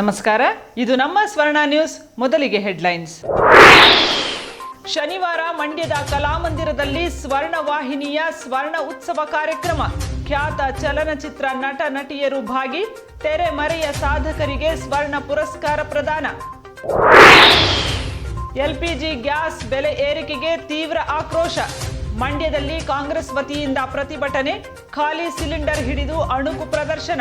ನಮಸ್ಕಾರ, ಇದು ನಮ್ಮ ಸ್ವರ್ಣ ನ್ಯೂಸ್, ಮೊದಲಿಗೆ ಹೆಡ್ಲೈನ್ಸ್. ಶನಿವಾರ ಮಂಡ್ಯದ ಕಲಾಮಂದಿರದಲ್ಲಿ ಸ್ವರ್ಣ ವಾಹಿನಿಯ ಸ್ವರ್ಣ ಉತ್ಸವ ಕಾರ್ಯಕ್ರಮ. ಖ್ಯಾತ ಚಲನಚಿತ್ರ ನಟ ನಟಿಯರು ಭಾಗಿ ತೆರೆಮರೆಯ ಸಾಧಕರಿಗೆ ಸ್ವರ್ಣ ಪುರಸ್ಕಾರ ಪ್ರದಾನ. ಎಲ್ಪಿಜಿ ಗ್ಯಾಸ್ ಬೆಲೆ ಏರಿಕೆಗೆ ತೀವ್ರ ಆಕ್ರೋಶ. ಮಂಡ್ಯದಲ್ಲಿ ಕಾಂಗ್ರೆಸ್ ವತಿಯಿಂದ ಪ್ರತಿಭಟನೆ, ಖಾಲಿ ಸಿಲಿಂಡರ್ ಹಿಡಿದು ಅಣುಕು ಪ್ರದರ್ಶನ.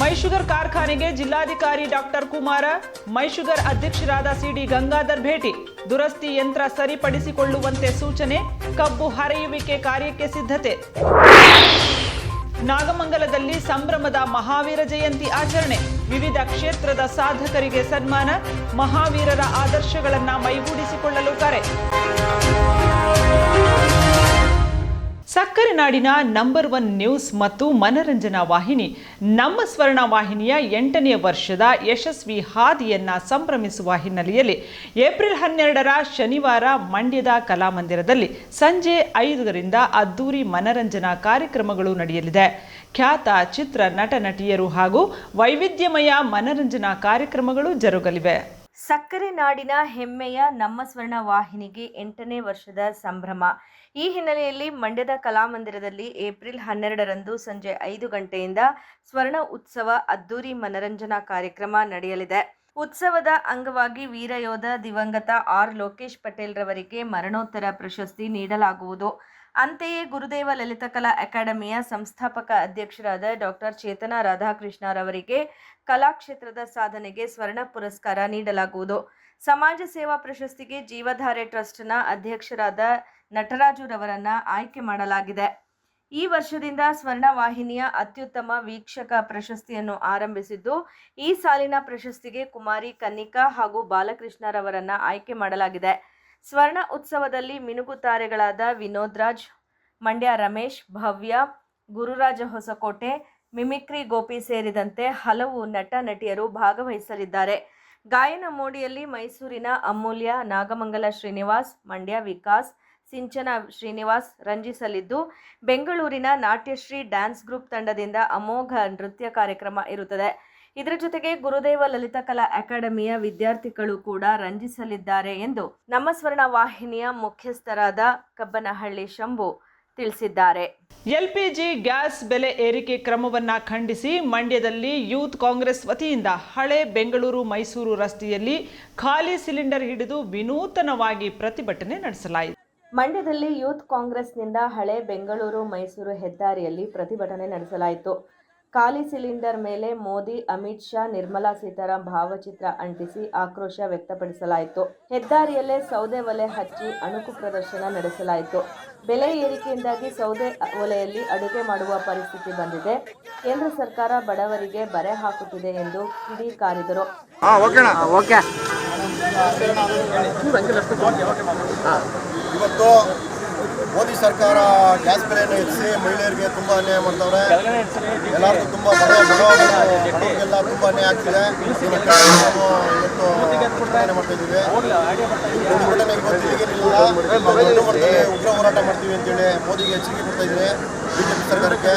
ಮೈಶುಗರ್ ಕಾರ್ಖಾನೆಗೆ ಜಿಲ್ಲಾಧಿಕಾರಿ ಡಾಕ್ಟರ್ ಕುಮಾರ, ಮೈಶುಗರ್ ಅಧ್ಯಕ್ಷರಾದ ಸಿಡಿ ಗಂಗಾಧರ್ ಭೇಟಿ. ದುರಸ್ತಿ ಯಂತ್ರ ಸರಿಪಡಿಸಿಕೊಳ್ಳುವಂತೆ ಸೂಚನೆ, ಕಬ್ಬು ಹರಿಯುವಿಕೆ ಕಾರ್ಯಕ್ಕೆ ಸಿದ್ಧತೆ. ನಾಗಮಂಗಲದಲ್ಲಿ ಸಂಭ್ರಮದ ಮಹಾವೀರ ಜಯಂತಿ ಆಚರಣೆ. ವಿವಿಧ ಕ್ಷೇತ್ರದ ಸಾಧಕರಿಗೆ ಸನ್ಮಾನ, ಮಹಾವೀರರ ಆದರ್ಶಗಳನ್ನು ಮೈಗೂಡಿಸಿಕೊಳ್ಳಲು ಕರೆ. ಸಕ್ಕರೆ ನಾಡಿನ ನಂಬರ್ ಒನ್ ನ್ಯೂಸ್ ಮತ್ತು ಮನರಂಜನಾ ವಾಹಿನಿ. ನಮ್ಮ ಸ್ವರ್ಣ ವಾಹಿನಿಯ ಎಂಟನೇ ವರ್ಷದ ಯಶಸ್ವಿ ಹಾದಿಯನ್ನು ಸಂಭ್ರಮಿಸುವ ಹಿನ್ನೆಲೆಯಲ್ಲಿ ಏಪ್ರಿಲ್ ಹನ್ನೆರಡರ ಶನಿವಾರ ಮಂಡ್ಯದ ಕಲಾಮಂದಿರದಲ್ಲಿ ಸಂಜೆ ಐದರಿಂದ ಅದ್ದೂರಿ ಮನರಂಜನಾ ಕಾರ್ಯಕ್ರಮಗಳು ನಡೆಯಲಿದೆ. ಖ್ಯಾತ ಚಿತ್ರ ನಟ, ನಟಿಯರು ಹಾಗೂ ವೈವಿಧ್ಯಮಯ ಮನರಂಜನಾ ಕಾರ್ಯಕ್ರಮಗಳು ಜರುಗಲಿವೆ. ಸಕ್ಕರೆ ನಾಡಿನ ಹೆಮ್ಮೆಯ ನಮ್ಮ ಸ್ವರ್ಣ ವಾಹಿನಿಗೆ ಎಂಟನೇ ವರ್ಷದ ಸಂಭ್ರಮ. ಈ ಹಿನ್ನೆಲೆಯಲ್ಲಿ ಮಂಡ್ಯದ ಕಲಾಮಂದಿರದಲ್ಲಿ ಏಪ್ರಿಲ್ ಹನ್ನೆರಡರಂದು ಸಂಜೆ ಐದು ಗಂಟೆಯಿಂದ ಸ್ವರ್ಣ ಉತ್ಸವ ಅದ್ದೂರಿ ಮನರಂಜನಾ ಕಾರ್ಯಕ್ರಮ ನಡೆಯಲಿದೆ. ಉತ್ಸವದ ಅಂಗವಾಗಿ ವೀರಯೋಧ ದಿವಂಗತ ಆರ್ ಲೋಕೇಶ್ ಪಟೇಲ್ ರವರಿಗೆ ಮರಣೋತ್ತರ ಪ್ರಶಸ್ತಿ ನೀಡಲಾಗುವುದು. ಅಂತೆಯೇ ಗುರುದೇವ ಲಲಿತಕಲಾ ಅಕಾಡೆಮಿಯ ಸಂಸ್ಥಾಪಕ ಅಧ್ಯಕ್ಷರಾದ ಡಾಕ್ಟರ್ ಚೇತನ ರಾಧಾಕೃಷ್ಣರವರಿಗೆ ಕಲಾಕ್ಷೇತ್ರದ ಸಾಧನೆಗೆ ಸ್ವರ್ಣ ಪುರಸ್ಕಾರ ನೀಡಲಾಗುವುದು. ಸಮಾಜ ಸೇವಾ ಪ್ರಶಸ್ತಿಗೆ ಜೀವಧಾರೆ ಟ್ರಸ್ಟ್ನ ಅಧ್ಯಕ್ಷರಾದ ನಟರಾಜುರವರನ್ನ ಆಯ್ಕೆ ಮಾಡಲಾಗಿದೆ. ಈ ವರ್ಷದಿಂದ ಸ್ವರ್ಣ ವಾಹಿನಿಯ ಅತ್ಯುತ್ತಮ ವೀಕ್ಷಕ ಪ್ರಶಸ್ತಿಯನ್ನು ಆರಂಭಿಸಿದ್ದು, ಈ ಸಾಲಿನ ಪ್ರಶಸ್ತಿಗೆ ಕುಮಾರಿ ಕನ್ನಿಕಾ ಹಾಗೂ ಬಾಲಕೃಷ್ಣರವರನ್ನ ಆಯ್ಕೆ ಮಾಡಲಾಗಿದೆ. ಸ್ವರ್ಣ ಉತ್ಸವದಲ್ಲಿ ಮಿನುಗುತಾರೆಗಳಾದ ವಿನೋದ್ ರಾಜ್ ಮಂಡ್ಯ ರಮೇಶ್, ಭವ್ಯ, ಗುರುರಾಜ ಹೊಸಕೋಟೆ, ಮಿಮಿಕ್ರಿ ಗೋಪಿ ಸೇರಿದಂತೆ ಹಲವು ನಟ ನಟಿಯರು ಭಾಗವಹಿಸಲಿದ್ದಾರೆ. ಗಾಯನ ಮೋಡಿಯಲ್ಲಿ ಮೈಸೂರಿನ ಅಮೂಲ್ಯ, ನಾಗಮಂಗಲ ಶ್ರೀನಿವಾಸ್, ಮಂಡ್ಯ ವಿಕಾಸ್, ಸಿಂಚನ ಶ್ರೀನಿವಾಸ್ ರಂಜಿಸಲಿದ್ದು, ಬೆಂಗಳೂರಿನ ನಾಟ್ಯಶ್ರೀ ಡ್ಯಾನ್ಸ್ ಗ್ರೂಪ್ ತಂಡದಿಂದ ಅಮೋಘ ನೃತ್ಯ ಕಾರ್ಯಕ್ರಮ ಇರುತ್ತದೆ. ಇದರ ಜೊತೆಗೆ ಗುರುದೇವ ಲಲಿತಕಲಾ ಅಕಾಡೆಮಿಯ ವಿದ್ಯಾರ್ಥಿಗಳು ಕೂಡ ರಂಜಿಸಲಿದ್ದಾರೆ ಎಂದು ನಮ್ಮ ಸ್ವರ್ಣ ವಾಹಿನಿಯ ಮುಖ್ಯಸ್ಥರಾದ ಕಬ್ಬನಹಳ್ಳಿ ಶಂಭು ತಿಳಿಸಿದ್ದಾರೆ. ಎಲ್ಪಿಜಿ ಗ್ಯಾಸ್ ಬೆಲೆ ಏರಿಕೆ ಕ್ರಮವನ್ನ ಖಂಡಿಸಿ ಮಂಡ್ಯದಲ್ಲಿ ಯೂತ್ ಕಾಂಗ್ರೆಸ್ ವತಿಯಿಂದ ಹಳೆ ಬೆಂಗಳೂರು ಮೈಸೂರು ರಸ್ತೆಯಲ್ಲಿ ಖಾಲಿ ಸಿಲಿಂಡರ್ ಹಿಡಿದು ವಿನೂತನವಾಗಿ ಪ್ರತಿಭಟನೆ ನಡೆಸಲಾಯಿತು. ಮಂಡ್ಯದಲ್ಲಿ ಯೂತ್ ಕಾಂಗ್ರೆಸ್ನಿಂದ ಹಳೆ ಬೆಂಗಳೂರು ಮೈಸೂರು ಹೆದ್ದಾರಿಯಲ್ಲಿ ಪ್ರತಿಭಟನೆ ನಡೆಸಲಾಯಿತು. ಖಾಲಿ ಸಿಲಿಂಡರ್ ಮೇಲೆ ಮೋದಿ ಅಮಿತ್ ಶಾ ನಿರ್ಮಲಾ ಸೀತಾರಾಮ್ ಭಾವಚಿತ್ರ ಅಂಟಿಸಿ ಆಕ್ರೋಶ ವ್ಯಕ್ತಪಡಿಸಲಾಯಿತು. ಹೆದ್ದಾರಿಯಲ್ಲೇ ಸೌದೆ ಒಲೆ ಹಚ್ಚಿ ಅಣುಕು ಪ್ರದರ್ಶನ ನಡೆಸಲಾಯಿತು. ಬೆಲೆ ಏರಿಕೆಯಿಂದಾಗಿ ಸೌದೆ ಒಲೆಯಲ್ಲಿ ಅಡುಗೆ ಮಾಡುವ ಪರಿಸ್ಥಿತಿ ಬಂದಿದೆ. ಕೇಂದ್ರ ಸರ್ಕಾರ ಬಡವರಿಗೆ ಬರೆ ಹಾಕುತ್ತಿದೆ ಎಂದು ಕಿಡಿಕಾರಿದರು ಇವತ್ತು ಮೋದಿ ಸರ್ಕಾರ ಗ್ಯಾಸ್ ಬೆಲೆಯನ್ನು ಹೆಚ್ಚಿಸಿ ಮಹಿಳೆಯರಿಗೆ ತುಂಬ ಅನ್ಯಾಯ ಮಾಡ್ತವ್ರೆ. ಎಲ್ಲರಿಗೂ ತುಂಬ ಬಡ ಬಡವರಿಗೆಲ್ಲ ತುಂಬ ಅನ್ಯಾಯ ಆಗ್ತಿದೆ. ಇವತ್ತು ಪ್ರತಿಭಟನೆ ಮಾಡ್ತಾ ಇದ್ದೀವಿ. ಪ್ರತಿಭಟನೆ ಇವತ್ತು ಉಗ್ರ ಹೋರಾಟ ಮಾಡ್ತೀವಿ ಅಂತೇಳಿ ಮೋದಿಗೆ ಎಚ್ಚರಿಕೆ ಕೊಡ್ತಾ ಇದ್ದೀವಿ ಬಿಜೆಪಿ ಸರ್ಕಾರಕ್ಕೆ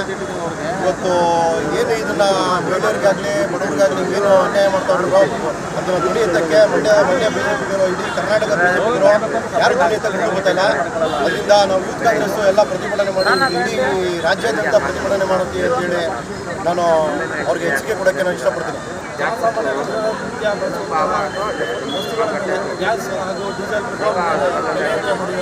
ಇವತ್ತು ಏನು ಇದನ್ನ ಮಹಿಳೆಯರಿಗಾಗಲಿ ಬಡವರಿಗಾಗಲಿ ಏನು ಅನ್ಯಾಯ ಮಾಡ್ತಾವ್ರು ಅದನ್ನ ಧ್ವನಿ ದುಡಿಯುತ್ತಕ್ಕೆ ಮಂಡ್ಯ ಮಂಡ್ಯ ಬಿಜೆಪಿಗಿರೋ ಇಡೀ ಕರ್ನಾಟಕ ಯಾರು ದುಡಿಯುತ್ತೆ ಗೊತ್ತಿಲ್ಲ ಅದರಿಂದ ನಾವು ಯೂತ್ ಕಾಂಗ್ರೆಸ್ ಎಲ್ಲ ಪ್ರತಿಭಟನೆ ಮಾಡಿ ಇಡೀ ರಾಜ್ಯಾದ್ಯಂತ ಪ್ರತಿಭಟನೆ ಮಾಡುತ್ತೀವಿ ಅಂತೇಳಿ ನಾನು ಅವ್ರಿಗೆ ಹೆಚ್ಚಿಗೆ ಕೊಡೋಕ್ಕೆ ನಾನು ಇಷ್ಟಪಡ್ತೀನಿ ಗ್ಯಾಸ್ ಹಾಗೂ ಡೀಸೆಲ್ ಕಮ್ಮಿ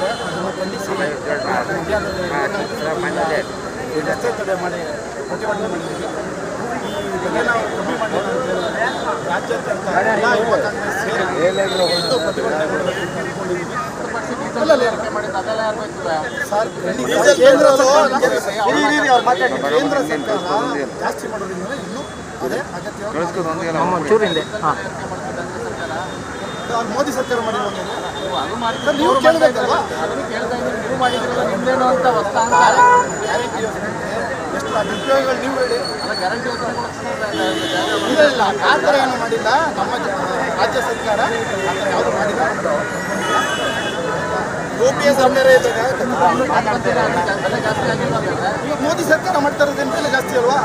ರಾಜ್ಯಾದ್ಯಂತ ಎಲ್ಲ ಯುವ ಕಾಂಗ್ರೆಸ್ ಸೇರಿ ಪ್ರತಿಭಟನೆ ಮಾಡಬೇಕು. ಸರ್, ಕೇಂದ್ರ ಸರ್ಕಾರ ಕೇಂದ್ರ ಸರ್ಕಾರ ಜಾಸ್ತಿ ಮಾಡೋದ್ರಿಂದ ಇನ್ನೂ ಅದೇ ಅಗತ್ಯ ಮೋದಿ ಸರ್ಕಾರ ಸರ್, ನೀವು ಎಷ್ಟು ನೀವು ಹೇಳಿ. ಇಲ್ಲ ಇಲ್ಲ. ಆ ಥರ ಏನು ಮಾಡಿಲ್ಲ. ನಮ್ಮ ರಾಜ್ಯ ಸರ್ಕಾರ ಆ ಥರ ಯಾವುದು ಮಾಡಿಲ್ಲ. ಯು ಪಿ ಎ ಸರ್ಕಾರ ಮೋದಿ ಸರ್ಕಾರ ಮಾಡ್ತಾ ಇರೋದು ಎಂತೆಲ್ಲ ಜಾಸ್ತಿ ಅಲ್ವಾ?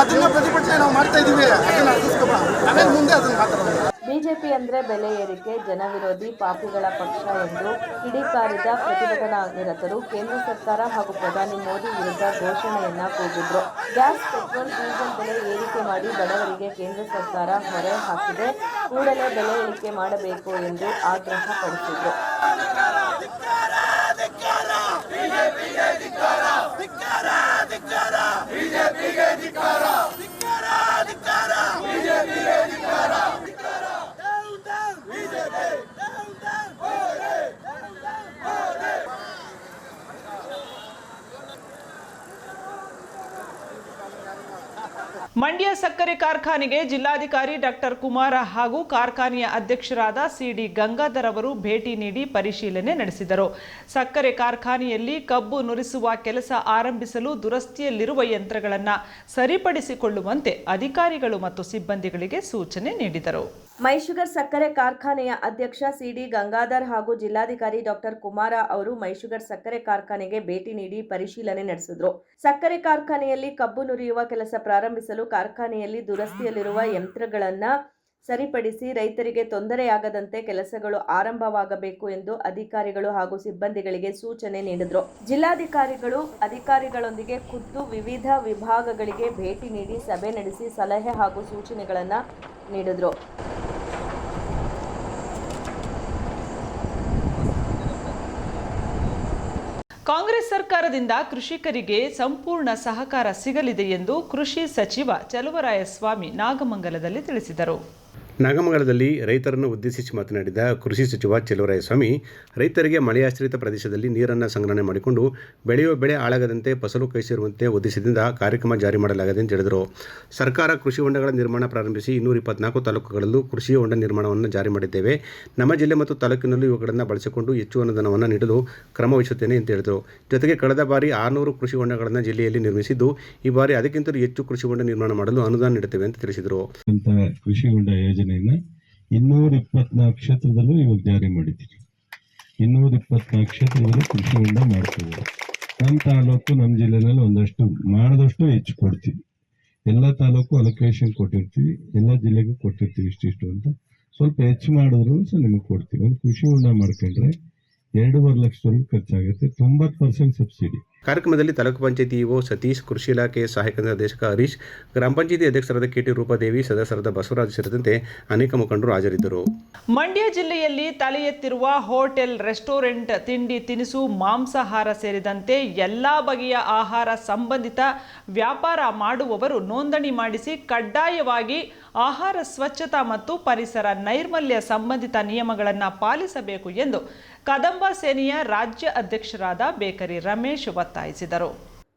ಅದನ್ನ ಪ್ರತಿಭಟನೆ ನಾವು ಮಾಡ್ತಾ ಇದೀವಿ, ಅದನ್ನ ಅರ್ಗಿಸ್ಕೊಬ ಆಮೇಲೆ ಮುಂದೆ ಅದನ್ನ ಮಾತಾಡೋಣ. ಬಿಜೆಪಿ ಅಂದ್ರೆ ಬೆಲೆ ಏರಿಕೆ, ಜನವಿರೋಧಿ, ಪಾಪಿಗಳ ಪಕ್ಷ ಎಂದು ಕಿಡಿಕಾರಿದ ಪ್ರತಿಭಟನಾ ನಿರತರು ಕೇಂದ್ರ ಸರ್ಕಾರ ಹಾಗೂ ಪ್ರಧಾನಿ ಮೋದಿ ವಿರುದ್ಧ ಘೋಷಣೆಯನ್ನ ಕೂಗಿದ್ರು. ಗ್ಯಾಸ್, ಪೆಟ್ರೋಲ್, ಡೀಸೆಲ್ ಬೆಲೆ ಏರಿಕೆ ಮಾಡಿ ಬಡವರಿಗೆ ಕೇಂದ್ರ ಸರ್ಕಾರ ಹೊರೆ ಹಾಕಿದೆ. ಕೂಡಲೇ ಬೆಲೆ ಏರಿಕೆ ಮಾಡಬೇಕು ಎಂದು ಆಗ್ರಹ ಪಡಿಸಿದ್ರು. ಮಂಡ್ಯ ಸಕ್ಕರೆ ಕಾರ್ಖಾನೆಗೆ ಜಿಲ್ಲಾಧಿಕಾರಿ ಡಾಕ್ಟರ್ ಕುಮಾರ ಹಾಗೂ ಕಾರ್ಖಾನೆಯ ಅಧ್ಯಕ್ಷರಾದ ಸಿಡಿ ಗಂಗಾಧರ್ ಅವರು ಭೇಟಿ ನೀಡಿ ಪರಿಶೀಲನೆ ನಡೆಸಿದರು. ಸಕ್ಕರೆ ಕಾರ್ಖಾನೆಯಲ್ಲಿ ಕಬ್ಬು ನುರಿಸುವ ಕೆಲಸ ಆರಂಭಿಸಲು ದುರಸ್ತಿಯಲ್ಲಿರುವ ಯಂತ್ರಗಳನ್ನು ಸರಿಪಡಿಸಿಕೊಳ್ಳುವಂತೆ ಅಧಿಕಾರಿಗಳು ಮತ್ತು ಸಿಬ್ಬಂದಿಗಳಿಗೆ ಸೂಚನೆ ನೀಡಿದರು. ಮೈಶುಗರ್ ಸಕ್ಕರೆ ಕಾರ್ಖಾನೆಯ ಅಧ್ಯಕ್ಷ ಸಿಡಿ ಗಂಗಾಧರ್ ಹಾಗೂ ಜಿಲ್ಲಾಧಿಕಾರಿ ಡಾಕ್ಟರ್ ಕುಮಾರ ಅವರು ಮೈಶುಗರ್ ಸಕ್ಕರೆ ಕಾರ್ಖಾನೆಗೆ ಭೇಟಿ ನೀಡಿ ಪರಿಶೀಲನೆ ನಡೆಸಿದ್ರು. ಸಕ್ಕರೆ ಕಾರ್ಖಾನೆಯಲ್ಲಿ ಕಬ್ಬು ನುರಿಯುವ ಕೆಲಸ ಪ್ರಾರಂಭಿಸಲು ಕಾರ್ಖಾನೆಯಲ್ಲಿ ದುರಸ್ತಿಯಲ್ಲಿರುವ ಯಂತ್ರಗಳನ್ನ ಸರಿಪಡಿಸಿ ರೈತರಿಗೆ ತೊಂದರೆಯಾಗದಂತೆ ಕೆಲಸಗಳು ಆರಂಭವಾಗಬೇಕು ಎಂದು ಅಧಿಕಾರಿಗಳು ಹಾಗೂ ಸಿಬ್ಬಂದಿಗಳಿಗೆ ಸೂಚನೆ ನೀಡಿದರು. ಜಿಲ್ಲಾಧಿಕಾರಿಗಳು ಅಧಿಕಾರಿಗಳೊಂದಿಗೆ ಖುದ್ದು ವಿವಿಧ ವಿಭಾಗಗಳಿಗೆ ಭೇಟಿ ನೀಡಿ ಸಭೆ ನಡೆಸಿ ಸಲಹೆ ಹಾಗೂ ಸೂಚನೆಗಳನ್ನು ನೀಡಿದರು. ಕಾಂಗ್ರೆಸ್ ಸರ್ಕಾರದಿಂದ ಕೃಷಿಕರಿಗೆ ಸಂಪೂರ್ಣ ಸಹಕಾರ ಸಿಗಲಿದೆ ಎಂದು ಕೃಷಿ ಸಚಿವ ಚಲುವರಾಯಸ್ವಾಮಿ ನಾಗಮಂಗಲದಲ್ಲಿ ತಿಳಿಸಿದರು. ನಾಗಮಂಗಲದಲ್ಲಿ ರೈತರನ್ನು ಉದ್ದೇಶಿಸಿ ಮಾತನಾಡಿದ ಕೃಷಿ ಸಚಿವ ಚೆಲುವರಾಯಸ್ವಾಮಿ, ರೈತರಿಗೆ ಮಳೆಯಾಶ್ರಿತ ಪ್ರದೇಶದಲ್ಲಿ ನೀರನ್ನು ಸಂಗ್ರಹಣೆ ಮಾಡಿಕೊಂಡು ಬೆಳೆಯುವ ಬೆಳೆ ಹಾಳಾಗದಂತೆ ಫಸಲು ಕೈ ಸೇರುವಂತೆ ಉದ್ದೇಶದಿಂದ ಕಾರ್ಯಕ್ರಮ ಜಾರಿ ಮಾಡಲಾಗಿದೆ ಎಂದು ಹೇಳಿದರು. ಸರ್ಕಾರ ಕೃಷಿ ಹೊಂಡಗಳ ನಿರ್ಮಾಣ ಪ್ರಾರಂಭಿಸಿ ಇನ್ನೂರ ಇಪ್ಪತ್ನಾಲ್ಕು ತಾಲೂಕುಗಳಲ್ಲೂ ಕೃಷಿ ಹೊಂಡ ನಿರ್ಮಾಣವನ್ನು ಜಾರಿ ಮಾಡಿದ್ದೇವೆ. ನಮ್ಮ ಜಿಲ್ಲೆ ಮತ್ತು ತಾಲೂಕಿನಲ್ಲೂ ಇವುಗಳನ್ನು ಬಳಸಿಕೊಂಡು ಹೆಚ್ಚು ಅನುದಾನವನ್ನು ನೀಡಲು ಕ್ರಮ ವಹಿಸುತ್ತೇನೆ ಅಂತ ಹೇಳಿದರು. ಜೊತೆಗೆ ಕಳೆದ ಬಾರಿ ಆರುನೂರು ಕೃಷಿ ಹೊಂಡಗಳನ್ನು ಜಿಲ್ಲೆಯಲ್ಲಿ ನಿರ್ಮಿಸಿದ್ದು, ಈ ಬಾರಿ ಅದಕ್ಕಿಂತಲೂ ಹೆಚ್ಚು ಕೃಷಿ ಹೊಂಡ ನಿರ್ಮಾಣ ಮಾಡಲು ಅನುದಾನ ನೀಡುತ್ತೇವೆ ಅಂತ ತಿಳಿಸಿದರು. ಕೃಷಿ ಹೊಂಡ ಯೋಜನೆಯನ್ನ ಇನ್ನೂರ ಇಪ್ಪತ್ನಾಲ್ಕು ಕ್ಷೇತ್ರದಲ್ಲೂ ಇವಾಗ ಜಾರಿ ಮಾಡಿದ್ದೀವಿ ಇನ್ನೂರ ಇಪ್ಪತ್ನಾಲ್ಕು ಕ್ಷೇತ್ರದಲ್ಲೂ ಕೃಷಿ ಹೊಂಡ ಮಾಡ್ತೀವಿ. ನಮ್ಮ ತಾಲೂಕು, ನಮ್ಮ ಜಿಲ್ಲೆನಲ್ಲಿ ಒಂದಷ್ಟು, ಮಾಡಿದಷ್ಟು ಹೆಚ್ಚು ಕೊಡ್ತೀವಿ. ಎಲ್ಲ ತಾಲೂಕು ಅಲೋಕೇಶನ್ ಕೊಟ್ಟಿರ್ತೀವಿ, ಎಲ್ಲ ಜಿಲ್ಲೆಗೂ ಕೊಟ್ಟಿರ್ತೀವಿ ಇಷ್ಟಿಷ್ಟು ಅಂತ. ಸ್ವಲ್ಪ ಹೆಚ್ಚು ಮಾಡಿದ್ರು ಸಹ ನಿಮಗೆ ಕೊಡ್ತೀವಿ. ಒಂದು ಕೃಷಿ ಹೊಂಡ ಮಾಡ್ಕೊಂಡ್ರೆ ಎರಡೂವರೆ ಲಕ್ಷ ಖರ್ಚಾಗುತ್ತೆ ತೊಂಬತ್ತು ಪರ್ಸೆಂಟ್ ಸಬ್ಸಿಡಿ. ಕಾರ್ಯಕ್ರಮದಲ್ಲಿ ತಾಲೂಕು ಪಂಚಾಯತಿ ಇಒ ಸತೀಶ್ ಕೃಷಿ ಇಲಾಖೆ ಸಹಾಯಕ ನಿರ್ದೇಶಕ ಹರೀಶ್ ಗ್ರಾಮ ಪಂಚಾಯತಿ ಅಧ್ಯಕ್ಷರಾದ ಕೆಟಿ ರೂಪಾದೇವಿ ಸದಸ್ಯರಾದ ಬಸವರಾಜ್ ಸೇರಿದಂತೆ ಅನೇಕ ಮುಖಂಡರು ಹಾಜರಿದ್ದರು. ಮಂಡ್ಯ ಜಿಲ್ಲೆಯಲ್ಲಿ ತಲೆ ಎತ್ತಿರುವ ಹೋಟೆಲ್ ರೆಸ್ಟೋರೆಂಟ್ ತಿಂಡಿ ತಿನಿಸು ಮಾಂಸಾಹಾರ ಸೇರಿದಂತೆ ಎಲ್ಲ ಬಗೆಯ ಆಹಾರ ಸಂಬಂಧಿತ ವ್ಯಾಪಾರ ಮಾಡುವವರು ನೋಂದಣಿ ಮಾಡಿಸಿ ಕಡ್ಡಾಯವಾಗಿ ಆಹಾರ ಸ್ವಚ್ಛತಾ ಮತ್ತು ಪರಿಸರ ನೈರ್ಮಲ್ಯ ಸಂಬಂಧಿತ ನಿಯಮಗಳನ್ನು ಪಾಲಿಸಬೇಕು ಎಂದು ಕದಂಬ ಸೇನೆಯ ರಾಜ್ಯ ಅಧ್ಯಕ್ಷರಾದ ಬೇಕರಿ ರಮೇಶ್ ಒತ್ತಾಯಿಸಿದರು.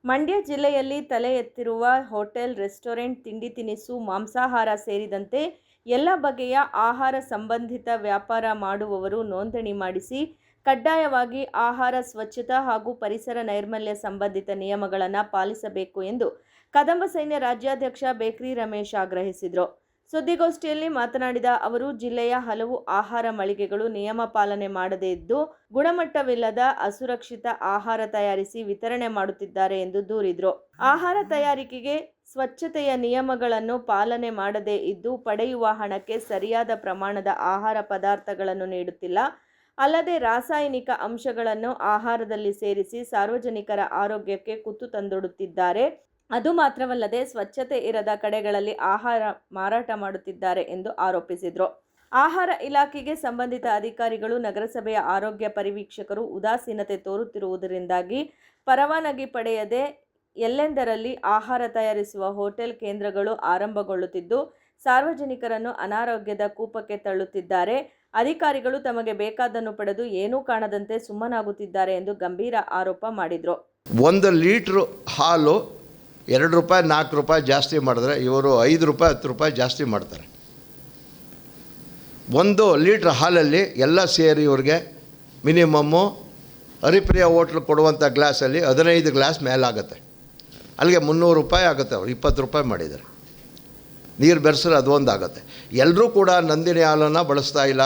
ಮಂಡ್ಯ ಜಿಲ್ಲೆಯಲ್ಲಿ ತಲೆ ಎತ್ತಿರುವ ಹೋಟೆಲ್, ರೆಸ್ಟೋರೆಂಟ್, ತಿಂಡಿ ತಿನಿಸು, ಮಾಂಸಾಹಾರ ಸೇರಿದಂತೆ ಎಲ್ಲ ಬಗೆಯ ಆಹಾರ ಸಂಬಂಧಿತ ವ್ಯಾಪಾರ ಮಾಡುವವರು ನೋಂದಣಿ ಮಾಡಿಸಿ, ಕಡ್ಡಾಯವಾಗಿ ಆಹಾರ ಸ್ವಚ್ಛತಾ ಹಾಗೂ ಪರಿಸರ ನೈರ್ಮಲ್ಯ ಸಂಬಂಧಿತ ನಿಯಮಗಳನ್ನು ಪಾಲಿಸಬೇಕು ಎಂದು ಕದಂಬ ಸೈನ್ಯ ರಾಜ್ಯಾಧ್ಯಕ್ಷ ಬೇಕ್ರಿ ರಮೇಶ್ ಆಗ್ರಹಿಸಿದರು. ಸುದ್ದಿಗೋಷ್ಠಿಯಲ್ಲಿ ಮಾತನಾಡಿದ ಅವರು, ಜಿಲ್ಲೆಯ ಹಲವು ಆಹಾರ ಮಳಿಗೆಗಳು ನಿಯಮ ಪಾಲನೆ ಮಾಡದೇ ಇದ್ದು, ಗುಣಮಟ್ಟವಿಲ್ಲದ ಅಸುರಕ್ಷಿತ ಆಹಾರ ತಯಾರಿಸಿ ವಿತರಣೆ ಮಾಡುತ್ತಿದ್ದಾರೆ ಎಂದು ದೂರಿದರು. ಆಹಾರ ತಯಾರಿಕೆಗೆ ಸ್ವಚ್ಛತೆಯ ನಿಯಮಗಳನ್ನು ಪಾಲನೆ ಮಾಡದೇ ಇದ್ದು, ಪಡೆಯುವ ಹಣಕ್ಕೆ ಸರಿಯಾದ ಪ್ರಮಾಣದ ಆಹಾರ ಪದಾರ್ಥಗಳನ್ನು ನೀಡುತ್ತಿಲ್ಲ. ಅಲ್ಲದೆ ರಾಸಾಯನಿಕ ಅಂಶಗಳನ್ನು ಆಹಾರದಲ್ಲಿ ಸೇರಿಸಿ ಸಾರ್ವಜನಿಕರ ಆರೋಗ್ಯಕ್ಕೆ ಕುತ್ತು ತಂದೊಡ್ಡುತ್ತಿದ್ದಾರೆ. ಅದು ಮಾತ್ರವಲ್ಲದೆ ಸ್ವಚ್ಛತೆ ಇರದ ಕಡೆಗಳಲ್ಲಿ ಆಹಾರ ಮಾರಾಟ ಮಾಡುತ್ತಿದ್ದಾರೆ ಎಂದು ಆರೋಪಿಸಿದರು. ಆಹಾರ ಇಲಾಖೆಗೆ ಸಂಬಂಧಿತ ಅಧಿಕಾರಿಗಳು, ನಗರಸಭೆಯ ಆರೋಗ್ಯ ಪರಿವೀಕ್ಷಕರು ಉದಾಸೀನತೆ ತೋರುತ್ತಿರುವುದರಿಂದಾಗಿ ಪರವಾನಗಿ ಪಡೆಯದೆ ಎಲ್ಲೆಂದರಲ್ಲಿ ಆಹಾರ ತಯಾರಿಸುವ ಹೋಟೆಲ್ ಕೇಂದ್ರಗಳು ಆರಂಭಗೊಳ್ಳುತ್ತಿದ್ದು, ಸಾರ್ವಜನಿಕರನ್ನು ಅನಾರೋಗ್ಯದ ಕೂಪಕ್ಕೆ ತಳ್ಳುತ್ತಿದ್ದಾರೆ. ಅಧಿಕಾರಿಗಳು ತಮಗೆ ಬೇಕಾದನ್ನು ಪಡೆದು ಏನೂ ಕಾಣದಂತೆ ಸುಮ್ಮನಾಗುತ್ತಿದ್ದಾರೆ ಎಂದು ಗಂಭೀರ ಆರೋಪ ಮಾಡಿದರು. ಒಂದು ಲೀಟ್ರ್ ಹಾಲು ಎರಡು ರೂಪಾಯಿ, ನಾಲ್ಕು ರೂಪಾಯಿ ಜಾಸ್ತಿ ಮಾಡಿದ್ರೆ ಇವರು ಐದು ರೂಪಾಯಿ, ಹತ್ತು ರೂಪಾಯಿ ಜಾಸ್ತಿ ಮಾಡ್ತಾರೆ. ಒಂದು ಲೀಟ್ರ್ ಹಾಲಲ್ಲಿ ಎಲ್ಲ ಸೇರಿ ಇವ್ರಿಗೆ ಮಿನಿಮಮ್ಮು ಹರಿಪ್ರಿಯ ಹೋಟ್ಲ್ ಕೊಡುವಂಥ ಗ್ಲಾಸಲ್ಲಿ ಹದಿನೈದು ಗ್ಲಾಸ್ ಮೇಲಾಗುತ್ತೆ. ಅಲ್ಲಿಗೆ ಮುನ್ನೂರು ರೂಪಾಯಿ ಆಗುತ್ತೆ ಅವ್ರು, ಇಪ್ಪತ್ತು ರೂಪಾಯಿ ಮಾಡಿದ್ದಾರೆ. ನೀರು ಬೆರೆಸಿದ್ರೆ ಅದು ಒಂದು ಆಗುತ್ತೆ. ಎಲ್ಲರೂ ಕೂಡ ನಂದಿನಿ ಹಾಲನ್ನು ಬಳಸ್ತಾ ಇಲ್ಲ.